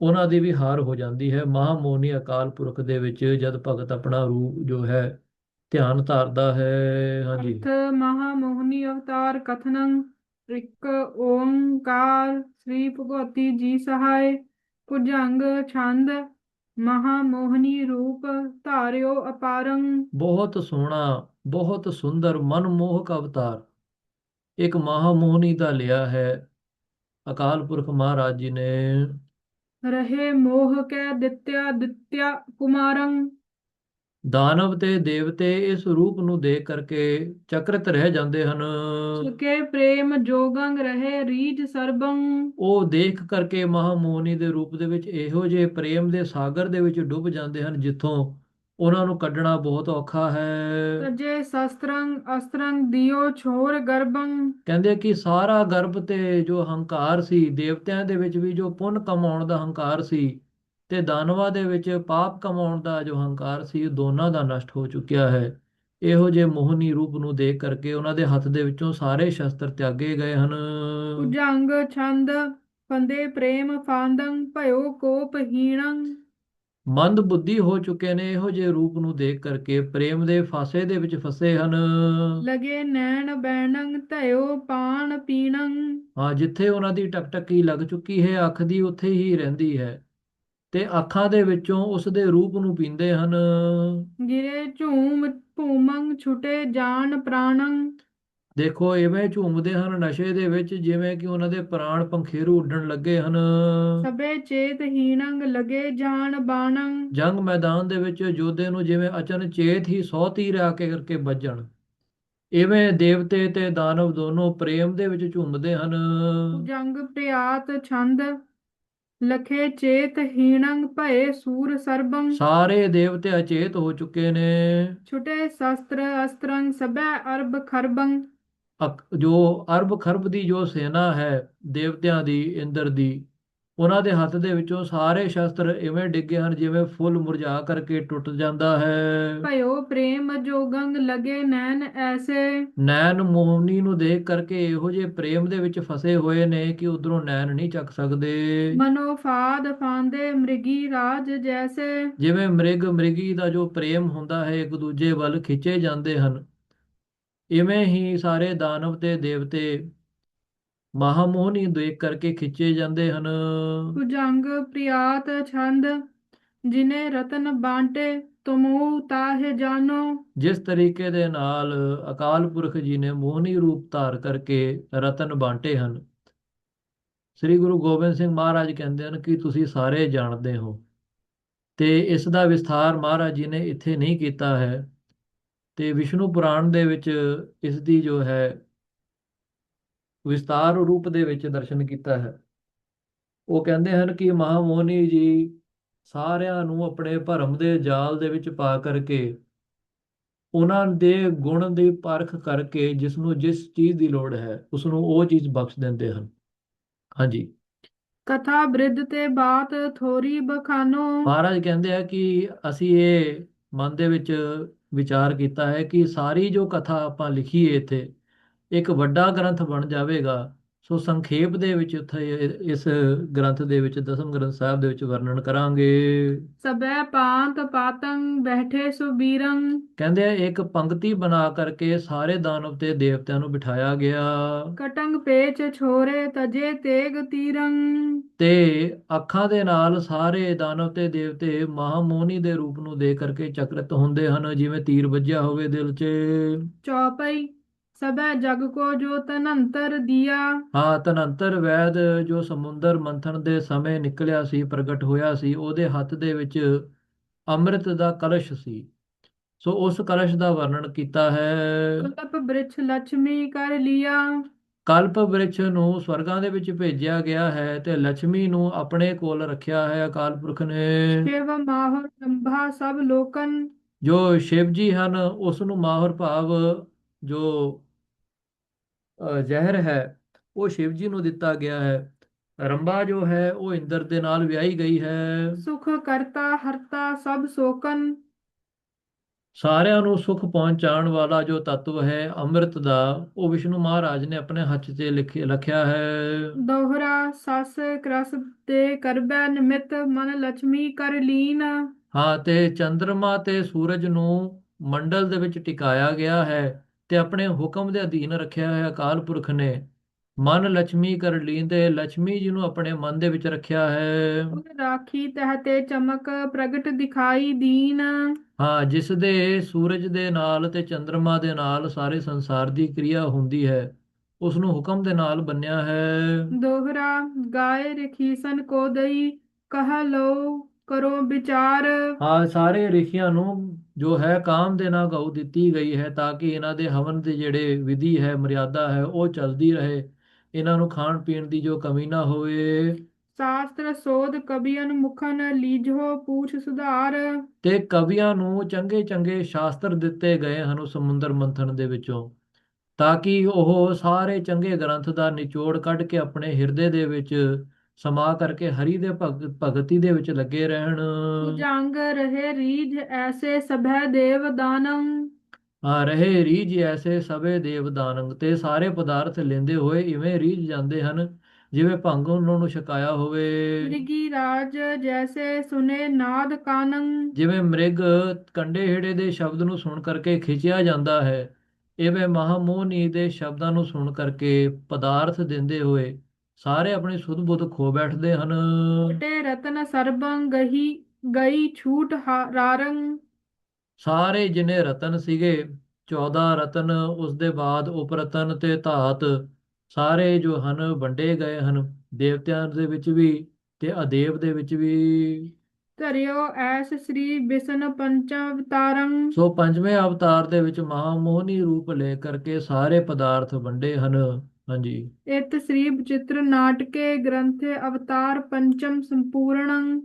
[SPEAKER 1] ਉਹਨਾਂ ਦੀ ਵੀ ਹਾਰ ਹੋ ਜਾਂਦੀ ਹੈ। ਮਹਾਮੋਹਨੀ ਅਕਾਲ ਪੁਰਖ ਦੇ ਵਿੱਚ ਜਦ ਭਗਤ ਆਪਣਾ ਰੂਪ ਜੋ ਹੈ ਧਿਆਨ ਧਾਰਦਾ ਹੈ। ਹਾਂਜੀ।
[SPEAKER 2] ਅਰਥ ਮਹਾ ਮੋਹਨੀ ਅਵਤਾਰ ਕਥਨੰ ਇੱਕ ਓੰਕਾਰ ਸ੍ਰੀ ਭਗਵਤੀ ਜੀ ਸਹਾਇ ਭੁਜੰਗ ਛੰਦ ਮਹਾ ਮੋਹਨੀ ਰੂਪ ਧਾਰਿਓ ਅਪਾਰੰ।
[SPEAKER 1] ਬਹੁਤ ਸੋਹਣਾ ਬਹੁਤ ਸੁੰਦਰ ਮਨਮੋਹਕ ਅਵਤਾਰ ਇੱਕ ਮਹਾਮੋਹਨੀ ਦਾ ਲਿਆ ਹੈ। ਅਕਾਲ ਪੁਰਖ ਮਹਾਰਾਜ ਜੀ ਨੇ
[SPEAKER 2] ਰਹੇ ਮੋਹ ਕੈ ਦਿੱਤਿਆ ਦਿੱਤਿਆ ਕੁਮਾਰੰ।
[SPEAKER 1] ਦਾਨਵ ਤੇ ਦੇਵਤੇ ਇਸ ਰੂਪ ਨੂੰ ਦੇਖ ਕਰਕੇ ਚਕਰਿਤ ਰਹਿ ਜਾਂਦੇ ਹਨ।
[SPEAKER 2] ਸੁਕੇ ਪ੍ਰੇਮ ਜੋਗੰਗ ਰਹੇ ਰੀਜ ਸਰਬੰ।
[SPEAKER 1] ਉਹ ਦੇਖ ਕਰਕੇ ਮਹਾਮੋਹਨੀ ਦੇ ਰੂਪ ਦੇ ਵਿੱਚ ਇਹੋ ਜਿਹੇ ਪ੍ਰੇਮ ਦੇ ਸਾਗਰ ਦੇ ਵਿੱਚ ਡੁੱਬ ਜਾਂਦੇ ਹਨ ਜਿੱਥੋਂ ਉਹਨਾਂ ਨੂੰ ਕੱਢਣਾ ਬਹੁਤ ਔਖਾ ਹੈ।
[SPEAKER 2] ਤਜੇ ਸ਼ਸਤਰੰ ਅਸਤਰੰ ਦਿਓ ਛੋਰ ਗਰਭੰ।
[SPEAKER 1] ਕਹਿੰਦੇ ਕਿ ਸਾਰਾ ਗਰਭ ਤੇ ਜੋ ਹੰਕਾਰ ਸੀ ਦੇਵਤਿਆਂ ਦੇ ਵਿੱਚ ਵੀ ਜੋ ਪੁੰਨ ਕਮਾਉਣ ਦਾ ਹੰਕਾਰ ਸੀ ਤੇ ਦਾਨਵਾਂ ਦੇ ਵਿੱਚ ਪਾਪ ਕਮਾਉਣ ਦਾ ਜੋ ਹੰਕਾਰ ਸੀ ਉਹ ਦੋਨਾਂ ਦਾ ਨਸ਼ਟ ਹੋ ਚੁੱਕਿਆ ਹੈ। ਇਹੋ ਜਿਹੇ ਮੋਹਨੀ ਰੂਪ ਨੂੰ ਦੇਖ ਕਰਕੇ ਉਹਨਾਂ ਦੇ ਹੱਥ ਦੇ ਵਿੱਚੋਂ ਸਾਰੇ ਸ਼ਸਤਰ ਤਿਆਗੇ ਗਏ ਹਨ।
[SPEAKER 2] ਭੁਜੰਗ ਛੰਦ ਫੰਦੇ ਪ੍ਰੇਮ ਫਾਂਦੰ ਭਇਓ ਕੋਪ ਹੀਣੰ।
[SPEAKER 1] ਮੰਦ ਬੁੱਧੀ ਹੋ ਚੁੱਕੇ ਨੇ ਇਹੋ ਜਿਹੇ ਰੂਪ ਨੂੰ ਦੇਖ ਕਰਕੇ ਪ੍ਰੇਮ ਦੇ ਫਾਸੇ ਦੇ ਵਿੱਚ ਫਸੇ ਹਨ।
[SPEAKER 2] ਲਗੇ ਨੈਣ ਬੈਣੰ ਧਇਓ ਪਾਣ ਪੀਣੰ
[SPEAKER 1] ਹਾਂ ਜਿੱਥੇ ਉਹਨਾਂ ਦੀ ਟਕਟਕੀ ਲੱਗ ਚੁੱਕੀ ਹੈ ਅੱਖ ਦੀ ਉੱਥੇ ਹੀ ਰਹਿੰਦੀ ਹੈ। ਤੇ ਅੱਖਾਂ ਦੇ ਵਿੱਚੋਂ ਉਸ ਦੇ ਰੂਪ ਨੂੰ ਪੀਂਦੇ ਹਨ।
[SPEAKER 2] ਗਿਰੇ ਝੂਮ ਭੂਮੰ ਛੁਟੇ ਜਾਨ ਪ੍ਰਾਣੰ
[SPEAKER 1] ਦੇਖੋ ਐਵੇਂ ਝੂਮਦੇ ਹਨ ਨਸ਼ੇ ਦੇ ਵਿੱਚ ਜਿਵੇਂ ਕਿ ਉਹਨਾਂ ਦੇ ਪ੍ਰਾਣ ਪੰਖੇਰੂ ਉੱਡਣ ਲੱਗੇ ਹਨ।
[SPEAKER 2] ਸਭੇ ਚੇਤ ਹੀਣੰ ਲਗੇ ਜਾਨ ਬਾਣੰ।
[SPEAKER 1] ਜੰਗ ਮੈਦਾਨ ਦੇ ਵਿੱਚ ਯੋਧੇ ਨੂੰ ਜਿਵੇਂ ਅਚਨ ਚੇਤ ਹੀ ਸੌ ਤੀਰ ਆ ਕੇ ਕਰਕੇ ਵੱਜਣ। ਇਵੇਂ ਦੇਵਤੇ ਤੇ ਦਾਨਵ ਦੋਨੋਂ ਪ੍ਰੇਮ ਦੇ ਵਿੱਚ ਝੂਮਦੇ ਹਨ।
[SPEAKER 2] ਜੰਗ ਪ੍ਰਿਆਤ ਛੰਦ ਲਖੇ ਚੇਤ ਹੀਣੰ ਭਏ ਸੂਰ ਸਰਬੰ।
[SPEAKER 1] ਸਾਰੇ ਦੇਵਤੇ ਅਚੇਤ ਹੋ ਚੁੱਕੇ ਨੇ।
[SPEAKER 2] ਛੁਟੇ ਸ਼ਸਤਰ ਅਸਤਰੰ ਸਭੈ ਅਰਬ ਖਰਬੰ।
[SPEAKER 1] ਜੋ ਅਰਬ ਖਰਬ ਦੀ ਜੋ ਸੈਨਾ ਹੈ ਦੇਵਤਿਆਂ ਦੀ ਇੰਦਰ ਦੀ ਉਹਨਾਂ ਦੇ ਹੱਥ ਦੇ ਵਿੱਚੋਂ ਸਾਰੇ ਸ਼ਸਤਰ ਇਵੇਂ ਡਿੱਗੇ ਹਨ ਜਿਵੇਂ ਫੁੱਲ ਮੁਰਝਾ ਕਰਕੇ ਟੁੱਟ ਜਾਂਦਾ ਹੈ।
[SPEAKER 2] ਭਇਓ ਪ੍ਰੇਮ ਜੋਗੰਗ ਲਗੇ ਨੈਣ ਐਸੇ।
[SPEAKER 1] ਨੈਣ ਮੋਹਨੀ ਨੂੰ ਦੇਖ ਕਰਕੇ ਇਹੋ ਜਿਹੇ ਪ੍ਰੇਮ ਦੇ ਵਿੱਚ ਫਸੇ ਹੋਏ ਨੇ ਕਿ ਉਧਰੋਂ ਨੈਣ ਨਹੀਂ ਚੱਕ ਸਕਦੇ।
[SPEAKER 2] ਮਨੋ ਫਾਦ ਫਾਂਦੇ ਮ੍ਰਿਗੀ ਰਾਜ ਜੈਸੇ।
[SPEAKER 1] ਜਿਵੇਂ ਮ੍ਰਿਗ ਮ੍ਰਿਗੀ ਦਾ ਜੋ ਪ੍ਰੇਮ ਹੁੰਦਾ ਹੈ ਇੱਕ ਦੂਜੇ ਵੱਲ ਖਿੱਚੇ ਜਾਂਦੇ ਹਨ। ਇਵੇਂ ਹੀ ਸਾਰੇ ਦਾਨਵ ਤੇ ਦੇਵਤੇ ਮਹਾਮੋਹਨੀ ਦੇਖ ਕਰਕੇ ਖਿੱਚੇ ਜਾਂਦੇ ਹਨ।
[SPEAKER 2] ਭੁਜੰਗ ਪ੍ਰਿਆਤ ਛੰਦ ਜਿਨੇ ਰਤਨ ਬਾਂਟੇ ਤੁਮੂ ਤਾਹੇ ਜਾਨੋ
[SPEAKER 1] ਜਿਸ ਤਰੀਕੇ ਦੇ ਨਾਲ ਅਕਾਲ ਪੁਰਖ ਜੀ ਨੇ ਮੋਹਨੀ ਰੂਪ ਧਾਰ ਕਰਕੇ ਰਤਨ ਬਾਂਟੇ ਹਨ। ਸ੍ਰੀ ਗੁਰੂ ਗੋਬਿੰਦ ਸਿੰਘ ਮਹਾਰਾਜ ਕਹਿੰਦੇ ਹਨ ਕਿ ਤੁਸੀਂ ਸਾਰੇ ਜਾਣਦੇ ਹੋ ਤੇ ਇਸ ਦਾ ਵਿਸਥਾਰ ਮਹਾਰਾਜ ਜੀ ਨੇ ਇੱਥੇ ਨਹੀਂ ਕੀਤਾ ਹੈ। ਤੇ ਵਿਸ਼ਨੂੰ ਪੁਰਾਣ ਦੇ ਵਿੱਚ ਇਸ ਦੀ ਜੋ ਹੈ ਵਿਸਤਾਰ ਰੂਪ ਦੇ ਵਿੱਚ ਦਰਸ਼ਨ ਕੀਤਾ ਹੈ। ਉਹ ਕਹਿੰਦੇ ਹਨ ਕਿ ਮਹਾਮੋਹਨੀ ਜੀ ਸਾਰਿਆਂ ਨੂੰ ਆਪਣੇ ਭਰਮ ਦੇ ਜਾਲ ਦੇ ਵਿੱਚ ਪਾ ਕਰਕੇ ਉਹਨਾਂ ਦੇ ਗੁਣ ਦੀ ਪਰਖ ਕਰਕੇ ਜਿਸ ਨੂੰ ਜਿਸ ਚੀਜ਼ ਦੀ ਲੋੜ ਹੈ ਉਸ ਨੂੰ ਉਹ ਚੀਜ਼ ਬਖਸ਼ ਦਿੰਦੇ ਹਨ। ਹਾਂਜੀ।
[SPEAKER 2] ਕਥਾ ਬ੍ਰਿਧ ਤੇ ਬਾਤ ਥੋਰੀ ਬਖਾਨੋ।
[SPEAKER 1] ਮਹਾਰਾਜ ਕਹਿੰਦੇ ਆ ਕਿ ਅਸੀਂ ਇਹ ਮਨ ਦੇ ਵਿੱਚ ਵਿਚਾਰ ਕੀਤਾ ਹੈ ਕਿ ਸਾਰੀ ਜੋ ਕਥਾ ਆਪਾਂ ਲਿਖੀਏ ਇੱਥੇ, ਇੱਕ ਵੱਡਾ ਗ੍ਰੰਥ ਬਣ ਜਾਵੇਗਾ। ਸੋ ਸੰਖੇਪ ਦੇ ਵਿੱਚ ਉੱਥੇ ਇਸ ਗ੍ਰੰਥ ਦੇ ਵਿੱਚ ਦਸਮ ਗ੍ਰੰਥ ਸਾਹਿਬ ਦੇ ਵਿੱਚ ਵਰਣਨ ਕਰਾਂਗੇ।
[SPEAKER 2] ਸਬੈ ਪਾਂਤ ਪਾਤੰ ਬੈਠੇ ਸੁਬੀਰੰ
[SPEAKER 1] ਕਹਿੰਦੇ ਆ ਇੱਕ ਪੰਕਤੀ ਬਣਾ ਕਰਕੇ ਸਾਰੇ ਦਾਨਵ ਤੇ ਦੇਵਤਿਆਂ ਨੂੰ ਬਿਠਾਇਆ ਗਿਆ।
[SPEAKER 2] ਕਟੰਗ ਪੇਚ ਛੋਰੇ ਤਜੇ ਤੇਗ ਤੀਰੰ।
[SPEAKER 1] ਤੇ ਅੱਖਾਂ ਦੇ ਨਾਲ ਸਾਰੇ ਦਾਨਵ ਤੇ ਦੇਵਤੇ ਮਹਾਮੋਹਨੀ ਦੇ ਰੂਪ ਨੂੰ ਦੇਖ ਕਰਕੇ ਚਕਰਿਤ ਹੁੰਦੇ ਹਨ ਜਿਵੇਂ ਤੀਰ ਵੱਜਿਆ ਹੋਵੇ ਦਿਲ 'ਚ।
[SPEAKER 2] ਚੌਪਈ ਸਭੈ ਜਗ ਕੋ ਜੋ ਤਨੰਤਰ ਦੀਆ।
[SPEAKER 1] ਹਾਂ ਤਨੰਤਰ ਵੈਦ ਜੋ ਸਮੁੰਦਰ ਮੰਥਨ ਦੇ ਸਮੇਂ ਨਿਕਲਿਆ ਸੀ ਪ੍ਰਗਟ ਹੋਇਆ ਸੀ ਉਹਦੇ ਹੱਥ ਦੇ ਵਿੱਚ ਅੰਮ੍ਰਿਤ ਦਾ ਕਲਸ਼ ਸੀ। ਸੋ ਉਸ ਕਲਸ਼ ਦਾ ਵਰਣਨ ਕੀਤਾ ਹੈ।
[SPEAKER 2] ਕਲਪ ਬ੍ਰਿਛ ਲక్ష్ਮੀ ਕਰ ਲਿਆ।
[SPEAKER 1] ਕਲਪ ਬ੍ਰਿਛ ਨੂੰ ਸਵਰਗਾਂ ਦੇ ਵਿੱਚ ਭੇਜਿਆ ਗਿਆ ਹੈ ਤੇ ਲక్ష్ਮੀ ਨੂੰ ਆਪਣੇ ਕੋਲ ਰੱਖਿਆ ਹੈ ਅਕਾਲ ਪੁਰਖ ਨੇ।
[SPEAKER 2] ਸ਼ਿਵ ਮਾਹਰ ਸੰਭਾ ਸਭ ਲੋਕਨ।
[SPEAKER 1] ਜੋ ਸ਼ਿਵ ਜੀ ਹਨ ਉਸ ਨੂੰ ਮਾਹਰ ਭਾਵ ਜੋ ਜ਼ਹਿਰ ਹੈ ਉਹ ਸ਼ਿਵ ਜੀ ਨੂੰ ਦਿੱਤਾ ਗਿਆ ਹੈ। ਰੰਬਾ ਜੋ ਹੈ ਉਹ ਇੰਦਰ ਦੇ ਨਾਲ ਵਿਆਹੀ ਗਈ ਹੈ।
[SPEAKER 2] ਸੁਖ ਕਰਤਾ ਹਰਤਾ ਸਭ ਸੋਕਨ।
[SPEAKER 1] ਸਾਰਿਆਂ ਨੂੰ ਸੁਖ ਪਹੁੰਚਾਉਣ ਵਾਲਾ ਜੋ ਤਤਵ ਹੈ ਅੰਮ੍ਰਿਤ ਦਾ ਉਹ ਵਿਸ਼ਨੂੰ ਮਹਾਰਾਜ ਨੇ ਆਪਣੇ ਹੱਥ 'ਤੇ ਲਿਖਿਆ ਹੈ।
[SPEAKER 2] ਦੋਹਰਾ ਸਸ ਕਰਸ ਤੇ ਕਰਬੈ ਨਿਮਿਤ ਮਨ ਲక్ష్ਮੀ ਕਰ ਲੀਨ।
[SPEAKER 1] ਹਾਂ ਤੇ ਚੰਦਰਮਾ ਤੇ ਸੂਰਜ ਨੂੰ ਮੰਡਲ ਦੇ ਵਿੱਚ ਟਿਕਾਇਆ ਗਿਆ ਹੈ। ਤੇ ਆਪਣੇ ਹੁਕਮ ਦੇ ਅਧੀਨ ਰੱਖਿਆ ਹੋਇਆ ਅਕਾਲ ਪੁਰਖ ਨੇ ਮਨ ਲక్ష్ਮੀ ਕਰ ਲੀਂਦੇ ਲక్ష్ਮੀ ਜੀ ਨੂੰ ਆਪਣੇ ਮਨ ਦੇ ਵਿੱਚ ਰੱਖਿਆ ਹੈ।
[SPEAKER 2] ਰਾਖੀ ਤਹਤੇ ਚਮਕ ਪ੍ਰਗਟ ਦਿਖਾਈ ਦੀਨ।
[SPEAKER 1] ਹਾਂ ਜਿਸ ਦੇ ਸੂਰਜ ਦੇ ਨਾਲ ਤੇ ਚੰ드ਰਮਾ ਦੇ ਨਾਲ ਸਾਰੇ ਸੰਸਾਰ ਦੀ ਕਿਰਿਆ ਹੁੰਦੀ ਹੈ ਉਸ ਨੂੰ ਹੁਕਮ ਦੇ ਨਾਲ ਬੰਨਿਆ ਹੈ।
[SPEAKER 2] ਦੋਹਰਾ ਗਾਏ ਰਖੀਸਨ ਕੋ ਦਈ ਕਹ ਲੋ ਕਰੋ ਵਿਚਾਰ।
[SPEAKER 1] ਹਾਂ ਸਾਰੇ ਰਖੀਆਂ ਨੂੰ ਜੋ ਹੈ ਕਾਮ ਦੇ ਨਾਲ ਗਊ ਦਿੱਤੀ ਗਈ ਹੈ ਤਾਂ ਕਿ ਇਹਨਾਂ ਦੇ ਹਵਨ ਦੇ ਜਿਹੜੇ ਵਿਧੀ ਹੈ ਮਰਿਆਦਾ ਹੈ ਉਹ ਚੱਲਦੀ ਰਹੇ। ਇਹਨਾਂ ਨੂੰ ਖਾਣ ਪੀਣ ਦੀ ਜੋ ਕਮੀ ਨਾ ਹੋਵੇ।
[SPEAKER 2] ਸ਼ਾਸਤਰ ਸੋਧ ਕਬੀਨ ਮੁਖਨ ਲੀਜੋ ਪੂਛ ਸੁਧਾਰ।
[SPEAKER 1] ਤੇ ਕਵੀਆਂ ਨੂੰ ਚੰਗੇ ਚੰਗੇ ਸ਼ਾਸਤਰ ਦਿੱਤੇ ਗਏ ਹਨ ਉਸ ਸਮੁੰਦਰ ਮੰਥਨ ਦੇ ਵਿੱਚੋਂ ਤਾਂ ਕਿ ਉਹ ਸਾਰੇ ਚੰਗੇ ਗ੍ਰੰਥ ਦਾ ਨਿਚੋੜ ਕੱਢ ਕੇ ਆਪਣੇ ਹਿਰਦੇ ਦੇ ਵਿੱਚ ਸਮਾ ਕਰਕੇ ਹਰੀ ਦੇ ਭਗ ਭਗਤੀ ਦੇ ਵਿੱਚ ਲੱਗੇ ਰਹਿਣ।
[SPEAKER 2] ਜੰਗ ਰਹੇ ਰੀਝ ਐਸੇ ਸਭੈ ਦੇਵ ਦਾਨੰ।
[SPEAKER 1] ਆ ਰਹੇ ਰੀਝ ਐਸੇ ਸਭੇ ਦੇਵਦਾਨੰ ਤੇ ਸਾਰੇ ਪਦਾਰਥ ਲੈਂਦੇ ਹੋਏ ਇਵੇਂ ਰੀਝ ਜਾਂਦੇ ਹਨ ਜਿਵੇਂ ਭੰਗ ਉਹਨਾਂ ਨੂੰ ਛਕਾਇਆ ਹੋਵੇ।
[SPEAKER 2] ਮ੍ਰਿਗੀ ਰਾਜ ਜੈਸੇ ਸੁਨੇ ਨਾਦ ਕਾਨੰ।
[SPEAKER 1] ਜਿਵੇਂ ਮ੍ਰਿਗ ਕੰਡੇ ਹੇੜੇ ਦੇ ਸ਼ਬਦ ਨੂੰ ਸੁਣ ਕਰਕੇ ਖਿੱਚਿਆ ਜਾਂਦਾ ਹੈ ਇਵੇਂ ਮਹਾਮੋਹਨੀ ਦੇ ਸ਼ਬਦਾਂ ਨੂੰ ਸੁਣ ਕਰਕੇ ਪਦਾਰਥ ਦਿੰਦੇ ਹੋਏ ਸਾਰੇ ਆਪਣੀ ਸੁਧ ਬੁੱਧ ਖੋ ਬੈਠਦੇ ਹਨ।
[SPEAKER 2] ਟੇ ਰਤਨ ਸਰਬੰ ਗਹੀ ਗਈ ਛੂਟ ਰਾਰੰ।
[SPEAKER 1] ਸਾਰੇ ਜਿੰਨੇ ਰਤਨ ਸੀਗੇ 14 ਰਤਨ ਉਸ ਦੇ ਬਾਅਦ ਉਪਰਤਨ ਤੇ ਧਾਤ ਸਾਰੇ ਜੋ ਹਨ ਵੰਡੇ ਗਏ ਹਨ ਦੇਵਤਿਆਂ ਦੇ ਵਿੱਚ ਵੀ ਤੇ ਅਦੇਵ ਦੇ ਵਿੱਚ ਵੀ।
[SPEAKER 2] ਧਰਿਓ ਐਸ ਸ੍ਰੀ ਬਿਸ਼ਨ ਪੰਚ ਅਵਤਾਰੰ
[SPEAKER 1] ਸੋ ਪੰਜਵੇਂ ਅਵਤਾਰ ਦੇ ਵਿੱਚ ਮਹਾਮੋਹਨੀ ਰੂਪ ਲੈ ਕਰਕੇ ਸਾਰੇ ਪਦਾਰਥ ਵੰਡੇ ਹਨ। ਹਾਂਜੀ।
[SPEAKER 2] ਇਤ ਸ੍ਰੀ ਬਚਿਤ੍ਰ ਨਾਟਕੇ ਗ੍ਰੰਥੇ ਅਵਤਾਰ ਪੰਚਮ ਸੰਪੂਰਣੰ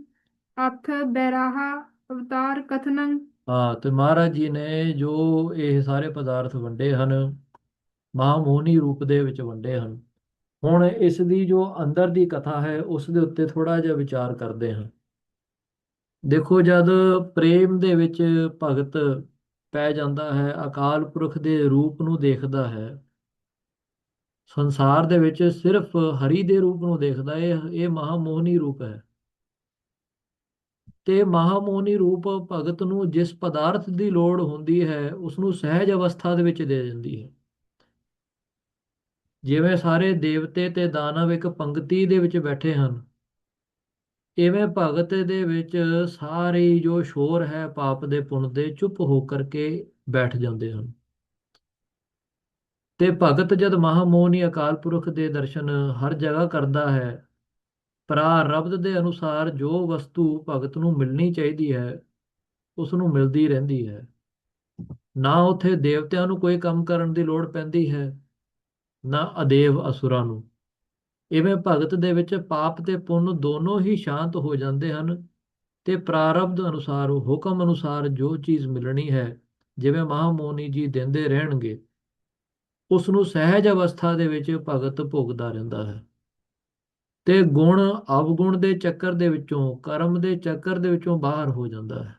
[SPEAKER 2] ਅਥ ਬੈਰਾਹਾ ਅਵਤਾਰ ਕਥਨੰ।
[SPEAKER 1] ਹਾਂ ਤੇ ਮਹਾਰਾਜ ਜੀ ਨੇ ਜੋ ਇਹ ਸਾਰੇ ਪਦਾਰਥ ਵੰਡੇ ਹਨ ਮਹਾਮੋਹਨੀ ਰੂਪ ਦੇ ਵਿੱਚ ਵੰਡੇ ਹਨ ਹੁਣ ਇਸ ਦੀ ਜੋ ਅੰਦਰ ਦੀ ਕਥਾ ਹੈ ਉਸ ਦੇ ਉੱਤੇ ਥੋੜਾ ਜਿਹਾ ਵਿਚਾਰ ਕਰਦੇ ਹਾਂ। ਦੇਖੋ ਜਦ ਪ੍ਰੇਮ ਦੇ ਵਿੱਚ ਭਗਤ ਪੈ ਜਾਂਦਾ ਹੈ ਅਕਾਲ ਪੁਰਖ ਦੇ ਰੂਪ ਨੂੰ ਦੇਖਦਾ ਹੈ ਸੰਸਾਰ ਦੇ ਵਿੱਚ ਸਿਰਫ ਹਰੀ ਦੇ ਰੂਪ ਨੂੰ ਦੇਖਦਾ ਹੈ, ਇਹ ਇਹ ਮਹਾਮੋਹਨੀ ਰੂਪ ਹੈ। ਤੇ ਮਹਾਮੋਹਨੀ ਰੂਪ ਭਗਤ ਨੂੰ ਜਿਸ ਪਦਾਰਥ ਦੀ ਲੋੜ ਹੁੰਦੀ ਹੈ ਉਸ ਨੂੰ ਸਹਿਜ ਅਵਸਥਾ ਦੇ ਵਿੱਚ ਦੇ ਦਿੰਦੀ ਹੈ। ਜਿਵੇਂ ਸਾਰੇ ਦੇਵਤੇ ਤੇ ਦਾਨਵ ਇੱਕ ਪੰਕਤੀ ਦੇ ਵਿੱਚ ਬੈਠੇ ਹਨ, ਇਵੇਂ ਭਗਤ ਦੇ ਵਿੱਚ ਸਾਰੇ ਜੋ ਸ਼ੋਰ ਹੈ, ਪਾਪ ਦੇ ਪੁੰਨ ਦੇ ਚੁੱਪ ਹੋ ਕਰਕੇ ਬੈਠ ਜਾਂਦੇ ਹਨ। ਤੇ ਭਗਤ ਜਦ ਮਹਾਮੋਹਨੀ ਅਕਾਲ ਪੁਰਖ ਦੇ ਦਰਸ਼ਨ ਹਰ ਜਗ੍ਹਾ ਕਰਦਾ ਹੈ ਪ੍ਰਾਰਬਧ ਦੇ ਅਨੁਸਾਰ ਜੋ ਵਸਤੂ ਭਗਤ ਨੂੰ ਮਿਲਣੀ ਚਾਹੀਦੀ ਹੈ ਉਸ ਨੂੰ ਮਿਲਦੀ ਰਹਿੰਦੀ ਹੈ। ਨਾ ਉਥੇ ਦੇਵਤਿਆਂ ਨੂੰ ਕੋਈ ਕੰਮ ਕਰਨ ਦੀ ਲੋੜ ਪੈਂਦੀ ਹੈ, ਨਾ ਅਦੇਵ ਅਸੁਰਾਂ ਨੂੰ। ਇਵੇਂ ਭਗਤ ਦੇ ਵਿੱਚ ਪਾਪ ਤੇ ਪੁੰਨ ਦੋਨੋਂ ਹੀ ਸ਼ਾਂਤ ਹੋ ਜਾਂਦੇ ਹਨ ਤੇ ਪ੍ਰਾਰਬਧ ਅਨੁਸਾਰ, ਹੁਕਮ ਅਨੁਸਾਰ ਜੋ ਚੀਜ਼ ਮਿਲਣੀ ਹੈ, ਜਿਵੇਂ ਮਹਾਮੋਨੀ ਜੀ ਦਿੰਦੇ ਰਹਿਣਗੇ। ਉਸ ਨੂੰ ਸਹਿਜ ਅਵਸਥਾ ਦੇ ਵਿੱਚ ਭਗਤ ਭੋਗਦਾ ਰਹਿੰਦਾ ਹੈ। ਤੇ ਗੁਣ ਅਵਗੁਣ ਦੇ ਚੱਕਰ ਦੇ ਵਿੱਚੋਂ, ਕਰਮ ਦੇ ਚੱਕਰ ਦੇ ਵਿੱਚੋਂ ਬਾਹਰ ਹੋ ਜਾਂਦਾ ਹੈ।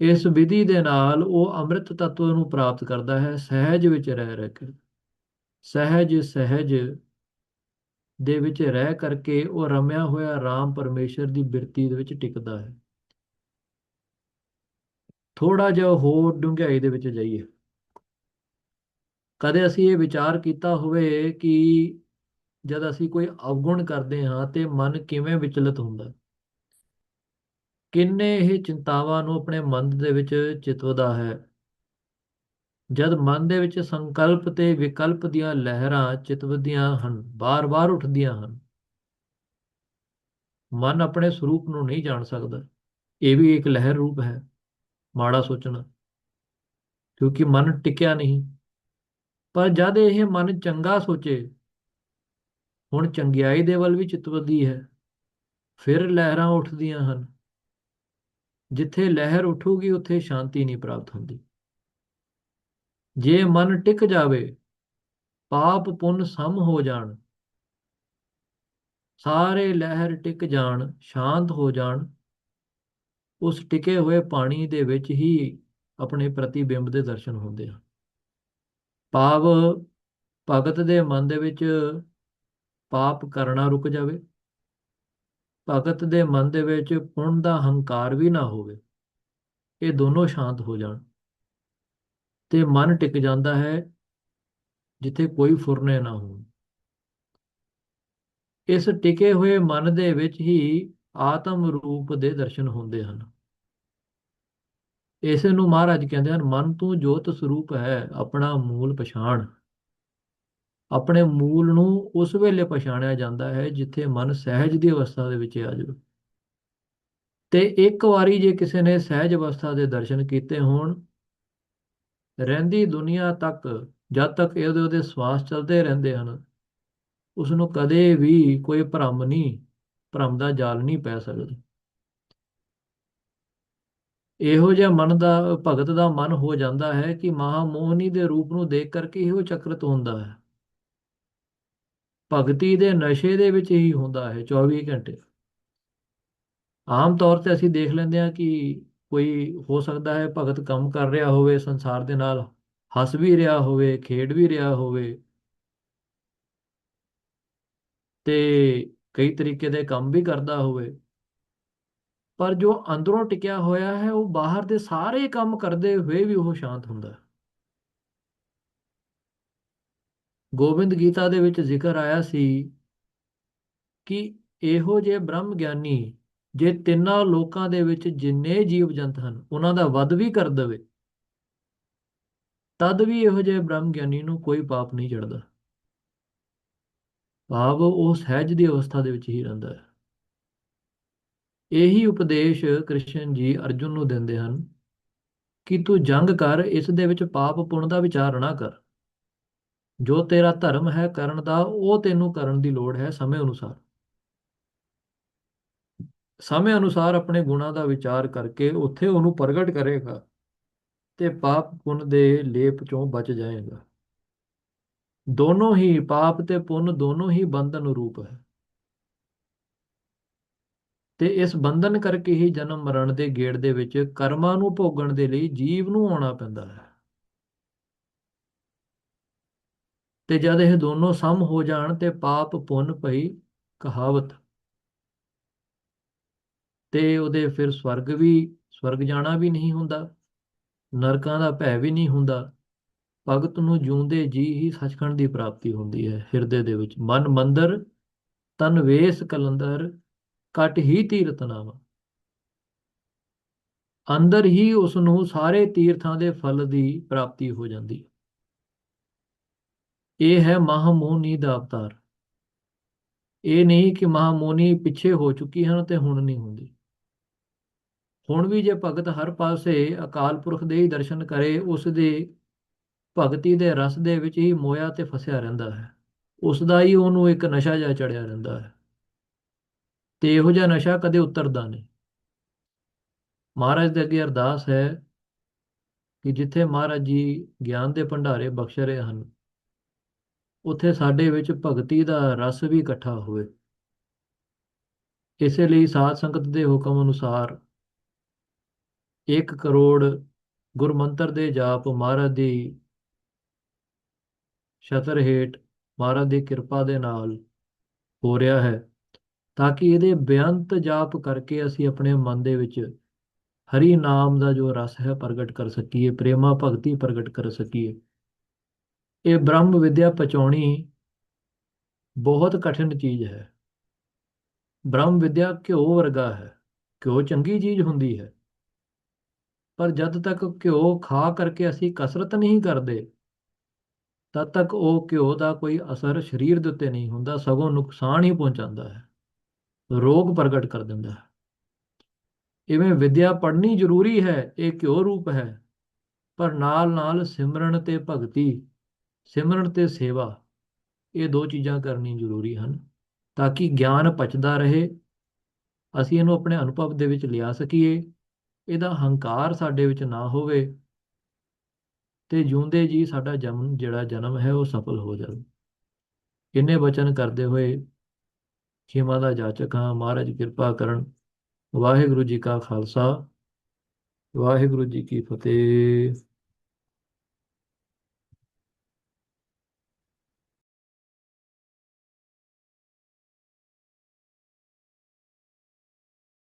[SPEAKER 1] ਇਸ ਵਿਧੀ ਦੇ ਨਾਲ ਉਹ ਅੰਮ੍ਰਿਤ ਤत्व ਨੂੰ ਪ੍ਰਾਪਤ ਕਰਦਾ ਹੈ, ਸਹਿਜ ਵਿੱਚ ਰਹਿ ਰਹਿ ਕੇ। ਸਹਿਜ ਸਹਿਜ ਦੇ ਵਿੱਚ ਰਹਿ ਕਰਕੇ ਉਹ ਰਮਿਆ ਹੋਇਆ RAM ਪਰਮੇਸ਼ਰ ਦੀ ਬਿਰਤੀ ਦੇ ਵਿੱਚ ਟਿਕਦਾ ਹੈ। ਥੋੜਾ ਜਿਹਾ ਹੋਰ ਡੂੰਘਾਈ ਦੇ ਵਿੱਚ ਜਾਈਏ। ਕਦੇ ਅਸੀਂ ਇਹ ਵਿਚਾਰ ਕੀਤਾ ਹੋਵੇ ਕਿ ਜਦ ਅਸੀਂ ਕੋਈ ਅਵਗੁਣ ਕਰਦੇ ਹਾਂ ਤੇ ਮਨ ਕਿਵੇਂ ਵਿਚਲਿਤ ਹੁੰਦਾ ਕਿੰਨੇ ਇਹ ਚਿੰਤਾਵਾਂ ਨੂੰ ਆਪਣੇ ਮਨ ਦੇ ਵਿੱਚ ਚਿਤਵਦਾ ਹੈ? ਜਦ ਮਨ ਦੇ ਵਿੱਚ ਸੰਕਲਪ ਤੇ ਵਿਕਲਪ ਦੀਆਂ ਲਹਿਰਾਂ ਚਿਤਵਦੀਆਂ ਹਨ ਬਾਰ-ਬਾਰ ਉੱਠਦੀਆਂ ਹਨ, ਮਨ ਆਪਣੇ ਸਰੂਪ ਨੂੰ ਨਹੀਂ ਜਾਣ ਸਕਦਾ। ਇਹ ਵੀ ਇੱਕ ਲਹਿਰ ਰੂਪ ਹੈ, ਮਾੜਾ ਸੋਚਣਾ, ਕਿਉਂਕਿ ਮਨ ਟਿਕਿਆ ਨਹੀਂ। ਪਰ ਜਦ ਇਹ ਮਨ ਚੰਗਾ ਸੋਚੇ, ਹੁਣ ਚੰਗਿਆਈ ਦੇ ਵੱਲ ਵੀ ਚਿਤਵਦੀ ਹੈ। ਫਿਰ ਲਹਿਰਾਂ ਉੱਠਦੀਆਂ ਹਨ। ਜਿੱਥੇ ਲਹਿਰ ਉੱਠੂਗੀ, ਉੱਥੇ ਸ਼ਾਂਤੀ ਨਹੀਂ ਪ੍ਰਾਪਤ ਹੁੰਦੀ। ਜੇ ਮਨ ਟਿਕ ਜਾਵੇ, ਪਾਪ ਪੁੰਨ ਸਮ ਹੋ ਜਾਣ। ਸਾਰੇ ਲਹਿਰ ਟਿਕ ਜਾਣ, ਸ਼ਾਂਤ ਹੋ ਜਾਣ। ਉਸ ਟਿਕੇ ਹੋਏ ਪਾਣੀ ਦੇ ਵਿੱਚ ਹੀ ਆਪਣੇ ਪ੍ਰਤੀਬਿੰਬ ਦੇ ਦਰਸ਼ਨ ਹੁੰਦੇ ਹਨ। ਭਾਵ ਭਗਤ ਦੇ ਮਨ ਦੇ ਵਿੱਚ ਪਾਪ ਕਰਨਾ ਰੁਕ ਜਾਵੇ। ਭਗਤ ਦੇ ਮਨ ਦੇ ਵਿੱਚ ਪੁੰਨ ਦਾ ਹੰਕਾਰ ਵੀ ਨਾ ਹੋਵੇ। ਇਹ ਦੋਨੋਂ ਸ਼ਾਂਤ ਹੋ ਜਾਣ ਤੇ ਮਨ ਟਿਕ ਜਾਂਦਾ ਹੈ ਜਿੱਥੇ ਕੋਈ ਫੁਰਨੇ ਨਾ ਹੋਣ। ਇਸ ਟਿਕੇ ਹੋਏ ਮਨ ਦੇ ਵਿੱਚ ਹੀ ਆਤਮ ਰੂਪ ਦੇ ਦਰਸ਼ਨ ਹੁੰਦੇ ਹਨ। ਇਸੇ ਨੂੰ ਮਹਾਰਾਜ ਕਹਿੰਦੇ ਹਨ, ਮਨ ਤੂੰ ਜੋਤ ਸਰੂਪ ਹੈ ਆਪਣਾ ਮੂਲ ਪਛਾਣ। ਆਪਣੇ ਮੂਲ ਨੂੰ ਉਸ ਵੇਲੇ ਪਛਾਣਿਆ ਜਾਂਦਾ ਹੈ ਜਿੱਥੇ ਮਨ ਸਹਿਜ ਦੀ ਅਵਸਥਾ ਦੇ ਵਿੱਚ ਆ ਜਾਵੇ। ਤੇ ਇੱਕ ਵਾਰੀ ਜੇ ਕਿਸੇ ਨੇ ਸਹਿਜ ਅਵਸਥਾ ਦੇ ਦਰਸ਼ਨ ਕੀਤੇ ਹੋਣ, ਰਹਿੰਦੀ ਦੁਨੀਆ ਤੱਕ, ਜਦ ਤੱਕ ਇਹਦੇ ਉਹਦੇ ਸਵਾਸ ਚੱਲਦੇ ਰਹਿੰਦੇ ਹਨ ਉਸ ਨੂੰ ਕਦੇ ਵੀ ਕੋਈ ਭਰਮ ਨਹੀਂ, ਭਰਮ ਦਾ ਜਾਲ ਨਹੀਂ ਪੈ ਸਕਦਾ। ਇਹੋ ਜਿਹਾ ਮਨ ਦਾ, ਭਗਤ ਦਾ ਮਨ ਹੋ ਜਾਂਦਾ ਹੈ ਕਿ ਮਹਾਮੋਹਨੀ ਦੇ ਰੂਪ ਨੂੰ ਦੇਖ ਕਰਕੇ ਹੀ ਉਹ ਚਕਰਤ ਹੁੰਦਾ ਹੈ। ਭਗਤੀ ਦੇ ਨਸ਼ੇ ਦੇ ਵਿੱਚ ਹੀ ਹੁੰਦਾ ਹੈ 24 ਘੰਟੇ। ਆਮ ਤੌਰ ਤੇ ਅਸੀਂ ਦੇਖ ਲੈਂਦੇ ਹਾਂ ਕਿ ਕੋਈ ਹੋ ਸਕਦਾ ਹੈ ਭਗਤ ਕੰਮ ਕਰ ਰਿਹਾ ਹੋਵੇ ਸੰਸਾਰ ਦੇ ਨਾਲ, ਹੱਸ ਵੀ ਰਿਹਾ ਹੋਵੇ, ਖੇਡ ਵੀ ਰਿਹਾ ਹੋਵੇ। ਤੇ ਕਈ ਤਰੀਕੇ ਦੇ ਕੰਮ ਵੀ ਕਰਦਾ ਹੋਵੇ। ਪਰ ਜੋ ਅੰਦਰੋਂ ਟਿਕਿਆ ਹੋਇਆ ਹੈ, ਉਹ ਬਾਹਰ ਦੇ ਸਾਰੇ ਕੰਮ ਕਰਦੇ ਹੋਏ ਵੀ ਉਹ ਸ਼ਾਂਤ ਹੁੰਦਾ ਹੈ। ਗੋਬਿੰਦ ਗੀਤਾ ਦੇ ਵਿੱਚ ਜ਼ਿਕਰ ਆਇਆ ਸੀ ਕਿ ਇਹੋ ਜਿਹੇ ਬ੍ਰਹਮ ਗਿਆਨੀ ਜੇ ਤਿੰਨਾਂ ਲੋਕਾਂ ਦੇ ਵਿੱਚ ਜਿੰਨੇ ਜੀਵ ਜੰਤ ਹਨ, ਉਹਨਾਂ ਦਾ ਵੱਧ ਵੀ ਕਰ ਦੇਵੇ, ਤਦ ਵੀ ਇਹੋ ਜਿਹੇ ਬ੍ਰਹਮ ਗਿਆਨੀ ਨੂੰ ਕੋਈ ਪਾਪ ਨਹੀਂ ਚੜਦਾ ਭਾਵ ਉਹ ਸਹਿਜ ਦੀ ਅਵਸਥਾ ਦੇ ਵਿੱਚ ਹੀ ਰਹਿੰਦਾ ਹੈ। ਇਹੀ ਉਪਦੇਸ਼ ਕ੍ਰਿਸ਼ਨ ਜੀ ਅਰਜੁਨ ਨੂੰ ਦਿੰਦੇ ਹਨ ਕਿ ਤੂੰ ਜੰਗ ਕਰ, ਇਸ ਦੇ ਵਿੱਚ ਪਾਪ ਪੁੰਨ ਦਾ ਵਿਚਾਰ ਨਾ ਕਰ। ਜੋ ਤੇਰਾ ਧਰਮ ਹੈ ਕਰਨ ਦਾ, ਉਹ ਤੈਨੂੰ ਕਰਨ ਦੀ ਲੋੜ ਹੈ ਸਮੇਂ ਅਨੁਸਾਰ। ਸਮੇਂ ਅਨੁਸਾਰ ਆਪਣੇ ਗੁਣਾਂ ਦਾ ਵਿਚਾਰ ਕਰਕੇ ਉੱਥੇ ਉਹਨੂੰ ਪ੍ਰਗਟ ਕਰੇਗਾ ਤੇ ਪਾਪ ਪੁੰਨ ਦੇ ਲੇਪ ਚੋਂ ਬਚ ਜਾਏਗਾ। ਦੋਨੋਂ ਹੀ ਪਾਪ ਤੇ ਪੁੰਨ, ਦੋਨੋਂ ਹੀ ਬੰਧਨ ਰੂਪ ਹੈ। ਤੇ ਇਸ ਬੰਧਨ ਕਰਕੇ ਹੀ ਜਨਮ ਮਰਨ ਦੇ ਗੇੜ ਦੇ ਵਿੱਚ ਕਰਮਾਂ ਨੂੰ ਭੋਗਣ ਦੇ ਲਈ ਜੀਵ ਨੂੰ ਆਉਣਾ ਪੈਂਦਾ ਹੈ। ਤੇ ਜਦ ਇਹ ਦੋਨੋਂ ਸਮ ਹੋ ਜਾਣ ਤੇ ਪਾਪ ਪੁੰਨ ਭਈ ਕਹਾਵਤ। ਤੇ ਉਹਦੇ ਫਿਰ ਸਵਰਗ ਵੀ, ਸਵਰਗ ਜਾਣਾ ਵੀ ਨਹੀਂ ਹੁੰਦਾ, ਨਰਕਾਂ ਦਾ ਭੈ ਵੀ ਨਹੀਂ ਹੁੰਦਾ, ਭਗਤ ਨੂੰ ਜਿਉਂਦੇ ਜੀ ਹੀ ਸੱਚਖੰਡ ਦੀ ਪ੍ਰਾਪਤੀ ਹੁੰਦੀ ਹੈ ਹਿਰਦੇ ਦੇ ਵਿੱਚ। ਮਨ ਮੰਦਰ, ਤਨ ਵੇਸ ਕਲੰਦਰ ਕਟ ਹੀ ਤੀਰਤ ਨਾਮ। ਅੰਦਰ ਹੀ ਉਸ ਨੂੰ ਸਾਰੇ ਤੀਰਥਾਂ ਦੇ ਫਲ ਦੀ ਪ੍ਰਾਪਤੀ ਹੋ ਜਾਂਦੀ। ਇਹ ਹੈ ਮਹਾਮੋਨੀ ਦਾ ਅਵਤਾਰ। ਇਹ ਨਹੀਂ ਕਿ ਮਹਾਮੋਨੀ ਪਿੱਛੇ ਹੋ ਚੁੱਕੀ ਹਨ ਤੇ ਹੁਣ ਨਹੀਂ ਹੁੰਦੀ। ਹੁਣ ਵੀ ਜੇ ਭਗਤ ਹਰ ਪਾਸੇ ਅਕਾਲ ਪੁਰਖ ਦੇ ਹੀ ਦਰਸ਼ਨ ਕਰੇ, ਉਸ ਦੇ ਭਗਤੀ ਦੇ ਰਸ ਦੇ ਵਿੱਚ ਹੀ ਮੋਇਆ ਤੇ ਫਸਿਆ ਰਹਿੰਦਾ ਹੈ। ਉਸ ਦਾ ਹੀ ਉਹਨੂੰ ਇੱਕ ਨਸ਼ਾ ਜਿਹਾ ਚੜਿਆ ਰਹਿੰਦਾ ਹੈ। ਤੇ ਇਹੋ ਜਿਹਾ ਨਸ਼ਾ ਕਦੇ ਉਤਰਦਾ ਨਹੀਂ। ਮਹਾਰਾਜ ਦੇ ਅੱਗੇ ਅਰਦਾਸ ਹੈ ਕਿ ਜਿੱਥੇ ਮਹਾਰਾਜ ਜੀ ਗਿਆਨ ਦੇ ਭੰਡਾਰੇ ਬਖਸ਼ ਰਹੇ ਹਨ, ਉੱਥੇ ਸਾਡੇ ਵਿੱਚ ਭਗਤੀ ਦਾ ਰਸ ਵੀ ਇਕੱਠਾ ਹੋਵੇ। ਇਸੇ ਲਈ ਸਾਧ ਸੰਗਤ ਦੇ ਹੁਕਮ ਅਨੁਸਾਰ 1 ਕਰੋੜ ਗੁਰਮੰਤਰ ਦੇ ਜਾਪ ਮਹਾਰਾਜ ਦੀ ਛਤਰ ਹੇਠ, ਮਹਾਰਾਜ ਦੀ ਕਿਰਪਾ ਦੇ ਨਾਲ ਹੋ ਰਿਹਾ ਹੈ। ਤਾਂ ਕਿ ਇਹਦੇ ਬੇਅੰਤ ਜਾਪ ਕਰਕੇ ਅਸੀਂ ਆਪਣੇ ਮਨ ਦੇ ਵਿੱਚ ਹਰੀ ਨਾਮ ਦਾ ਜੋ ਰਸ ਹੈ ਪ੍ਰਗਟ ਕਰ ਸਕੀਏ, ਪ੍ਰੇਮਾ ਭਗਤੀ ਪ੍ਰਗਟ ਕਰ ਸਕੀਏ। ਇਹ ਬ੍ਰਹਮ ਵਿਦਿਆ ਪਚਾਉਣੀ ਬਹੁਤ ਕਠਿਨ ਚੀਜ਼ ਹੈ। ਬ੍ਰਹਮ ਵਿਦਿਆ ਘਿਓ ਵਰਗਾ ਹੈ। ਘਿਓ ਚੰਗੀ ਚੀਜ਼ ਹੁੰਦੀ ਹੈ। ਪਰ ਜਦ ਤੱਕ ਘਿਓ ਖਾ ਕਰਕੇ ਅਸੀਂ ਕਸਰਤ ਨਹੀਂ ਕਰਦੇ, ਤਦ ਤੱਕ ਉਹ ਘਿਓ ਦਾ ਕੋਈ ਅਸਰ ਸਰੀਰ ਦੇ ਉੱਤੇ ਨਹੀਂ ਹੁੰਦਾ, ਸਗੋਂ ਨੁਕਸਾਨ ਹੀ ਪਹੁੰਚਾਉਂਦਾ ਹੈ। ਰੋਗ ਪ੍ਰਗਟ ਕਰ ਦਿੰਦਾ ਹੈ। ਇਵੇਂ ਵਿਦਿਆ ਪੜ੍ਹਨੀ ਜ਼ਰੂਰੀ ਹੈ, ਇਹ ਘਿਓ ਰੂਪ ਹੈ? ਪਰ ਨਾਲ ਨਾਲ ਸਿਮਰਨ ਤੇ ਭਗਤੀ, ਸਿਮਰਨ ਤੇ ਸੇਵਾ, ਇਹ ਦੋ ਚੀਜ਼ਾਂ ਕਰਨੀ ਜ਼ਰੂਰੀ ਹਨ ਤਾਂ ਕਿ ਗਿਆਨ ਪਚਦਾ ਰਹੇ। ਅਸੀਂ ਇਹਨੂੰ ਆਪਣੇ ਅਨੁਭਵ ਦੇ ਵਿੱਚ ਲਿਆ ਸਕੀਏ, ਇਹਦਾ ਹੰਕਾਰ ਸਾਡੇ ਵਿੱਚ ਨਾ ਹੋਵੇ ਤੇ ਜਿਉਂਦੇ ਜੀ ਸਾਡਾ ਜਨਮ ਜਿਹੜਾ ਜਨਮ ਹੈ ਉਹ ਸਫਲ ਹੋ ਜਾਵੇ। ਇੰਨੇ ਬਚਨ ਕਰਦੇ ਹੋਏ ਖੇਮਾ ਦਾ ਜਾਚਕ ਹਾਂ, ਮਹਾਰਾਜ ਕਿਰਪਾ ਕਰਨ। ਵਾਹਿਗੁਰੂ ਜੀ ਕਾ ਖਾਲਸਾ, ਵਾਹਿਗੁਰੂ ਜੀ ਕੀ ਫਤਿਹ।